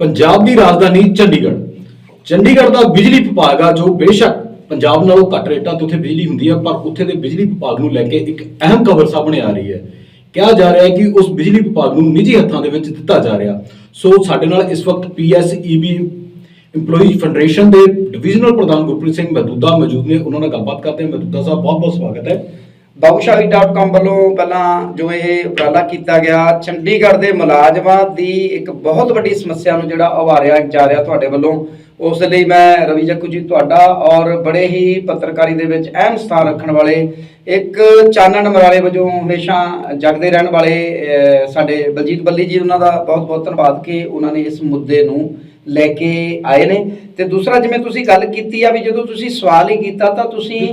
ਪੰਜਾਬ ਦੀ ਰਾਜਧਾਨੀ ਚੰਡੀਗੜ੍ਹ। ਚੰਡੀਗੜ੍ਹ ਦਾ ਬਿਜਲੀ ਵਿਭਾਗ ਆ ਜੋ ਬੇਸ਼ੱਕ ਪੰਜਾਬ ਨਾਲੋਂ ਘੱਟ ਰੇਟਾਂ ਤੇ ਉੱਥੇ ਬਿਜਲੀ ਹੁੰਦੀ ਹੈ ਪਰ ਉੱਥੇ ਦੇ ਬਿਜਲੀ ਵਿਭਾਗ ਨੂੰ ਲੈ ਕੇ ਇੱਕ ਅਹਿਮ ਖਬਰ ਸਾਹਮਣੇ ਆ ਰਹੀ ਹੈ। ਕਿਹਾ ਜਾ ਰਿਹਾ ਹੈ ਕਿ ਉਸ ਬਿਜਲੀ ਵਿਭਾਗ ਨੂੰ ਨਿੱਜੀ ਹੱਥਾਂ ਦੇ ਵਿੱਚ ਦਿੱਤਾ ਜਾ ਰਿਹਾ। ਸੋ ਸਾਡੇ ਨਾਲ ਇਸ ਵਕਤ ਪੀਐਸਈਬੀ EMPLOYEE ਫੈਡਰੇਸ਼ਨ ਦੇ ਡਿਵੀਜ਼ਨਲ ਪ੍ਰਧਾਨ ਗੁਰਪ੍ਰੀਤ ਸਿੰਘ ਮਹਦੂਦਾ ਮੌਜੂਦ ਨੇ। ਉਹਨਾਂ ਨਾਲ ਗੱਲਬਾਤ ਕਰਦੇ ਹਾਂ। ਮਹਦੂਦਾ ਸਾਹਿਬ ਬਹੁਤ ਬਹੁਤ ਸਵਾਗਤ ਹੈ। ਬਾਉਸ਼ਾਹੀ.com ਵੱਲੋਂ ਪਹਿਲਾਂ ਜੋ ਇਹ ਉਪਰਾਲਾ ਕੀਤਾ ਗਿਆ, ਚੰਡੀਗੜ੍ਹ ਦੇ ਮੁਲਾਜ਼ਮਾਂ ਦੀ ਇੱਕ ਬਹੁਤ ਵੱਡੀ ਸਮੱਸਿਆ ਨੂੰ ਜਿਹੜਾ ਉਭਾਰਿਆ ਜਾ ਰਿਹਾ ਤੁਹਾਡੇ ਵੱਲੋਂ, ਉਸ ਦੇ ਲਈ ਮੈਂ ਰਵੀ ਜੱਕੂ ਜੀ ਤੁਹਾਡਾ ਔਰ ਬੜੇ ਹੀ ਪੱਤਰਕਾਰੀ ਦੇ ਵਿੱਚ ਅਹਿਮ ਸਥਾਨ ਰੱਖਣ ਵਾਲੇ, ਇੱਕ ਚਾਨਣ ਮਰਾਲੇ ਵਜੋਂ ਹਮੇਸ਼ਾ ਜਗਦੇ ਰਹਿਣ ਵਾਲੇ ਸਾਡੇ ਬਲਜੀਤ ਬੱਲੀ ਜੀ, ਉਹਨਾਂ ਦਾ ਬਹੁਤ ਬਹੁਤ ਧੰਨਵਾਦ ਕਿ ਉਹਨਾਂ ਨੇ ਇਸ ਮੁੱਦੇ ਨੂੰ ਲੈ ਕੇ ਆਏ ਨੇ। ਤੇ ਦੂਸਰਾ ਜਿਵੇਂ ਤੁਸੀਂ ਗੱਲ ਕੀਤੀ ਆ ਵੀ ਜਦੋਂ ਤੁਸੀਂ ਸਵਾਲ ਹੀ ਕੀਤਾ ਤਾਂ ਤੁਸੀਂ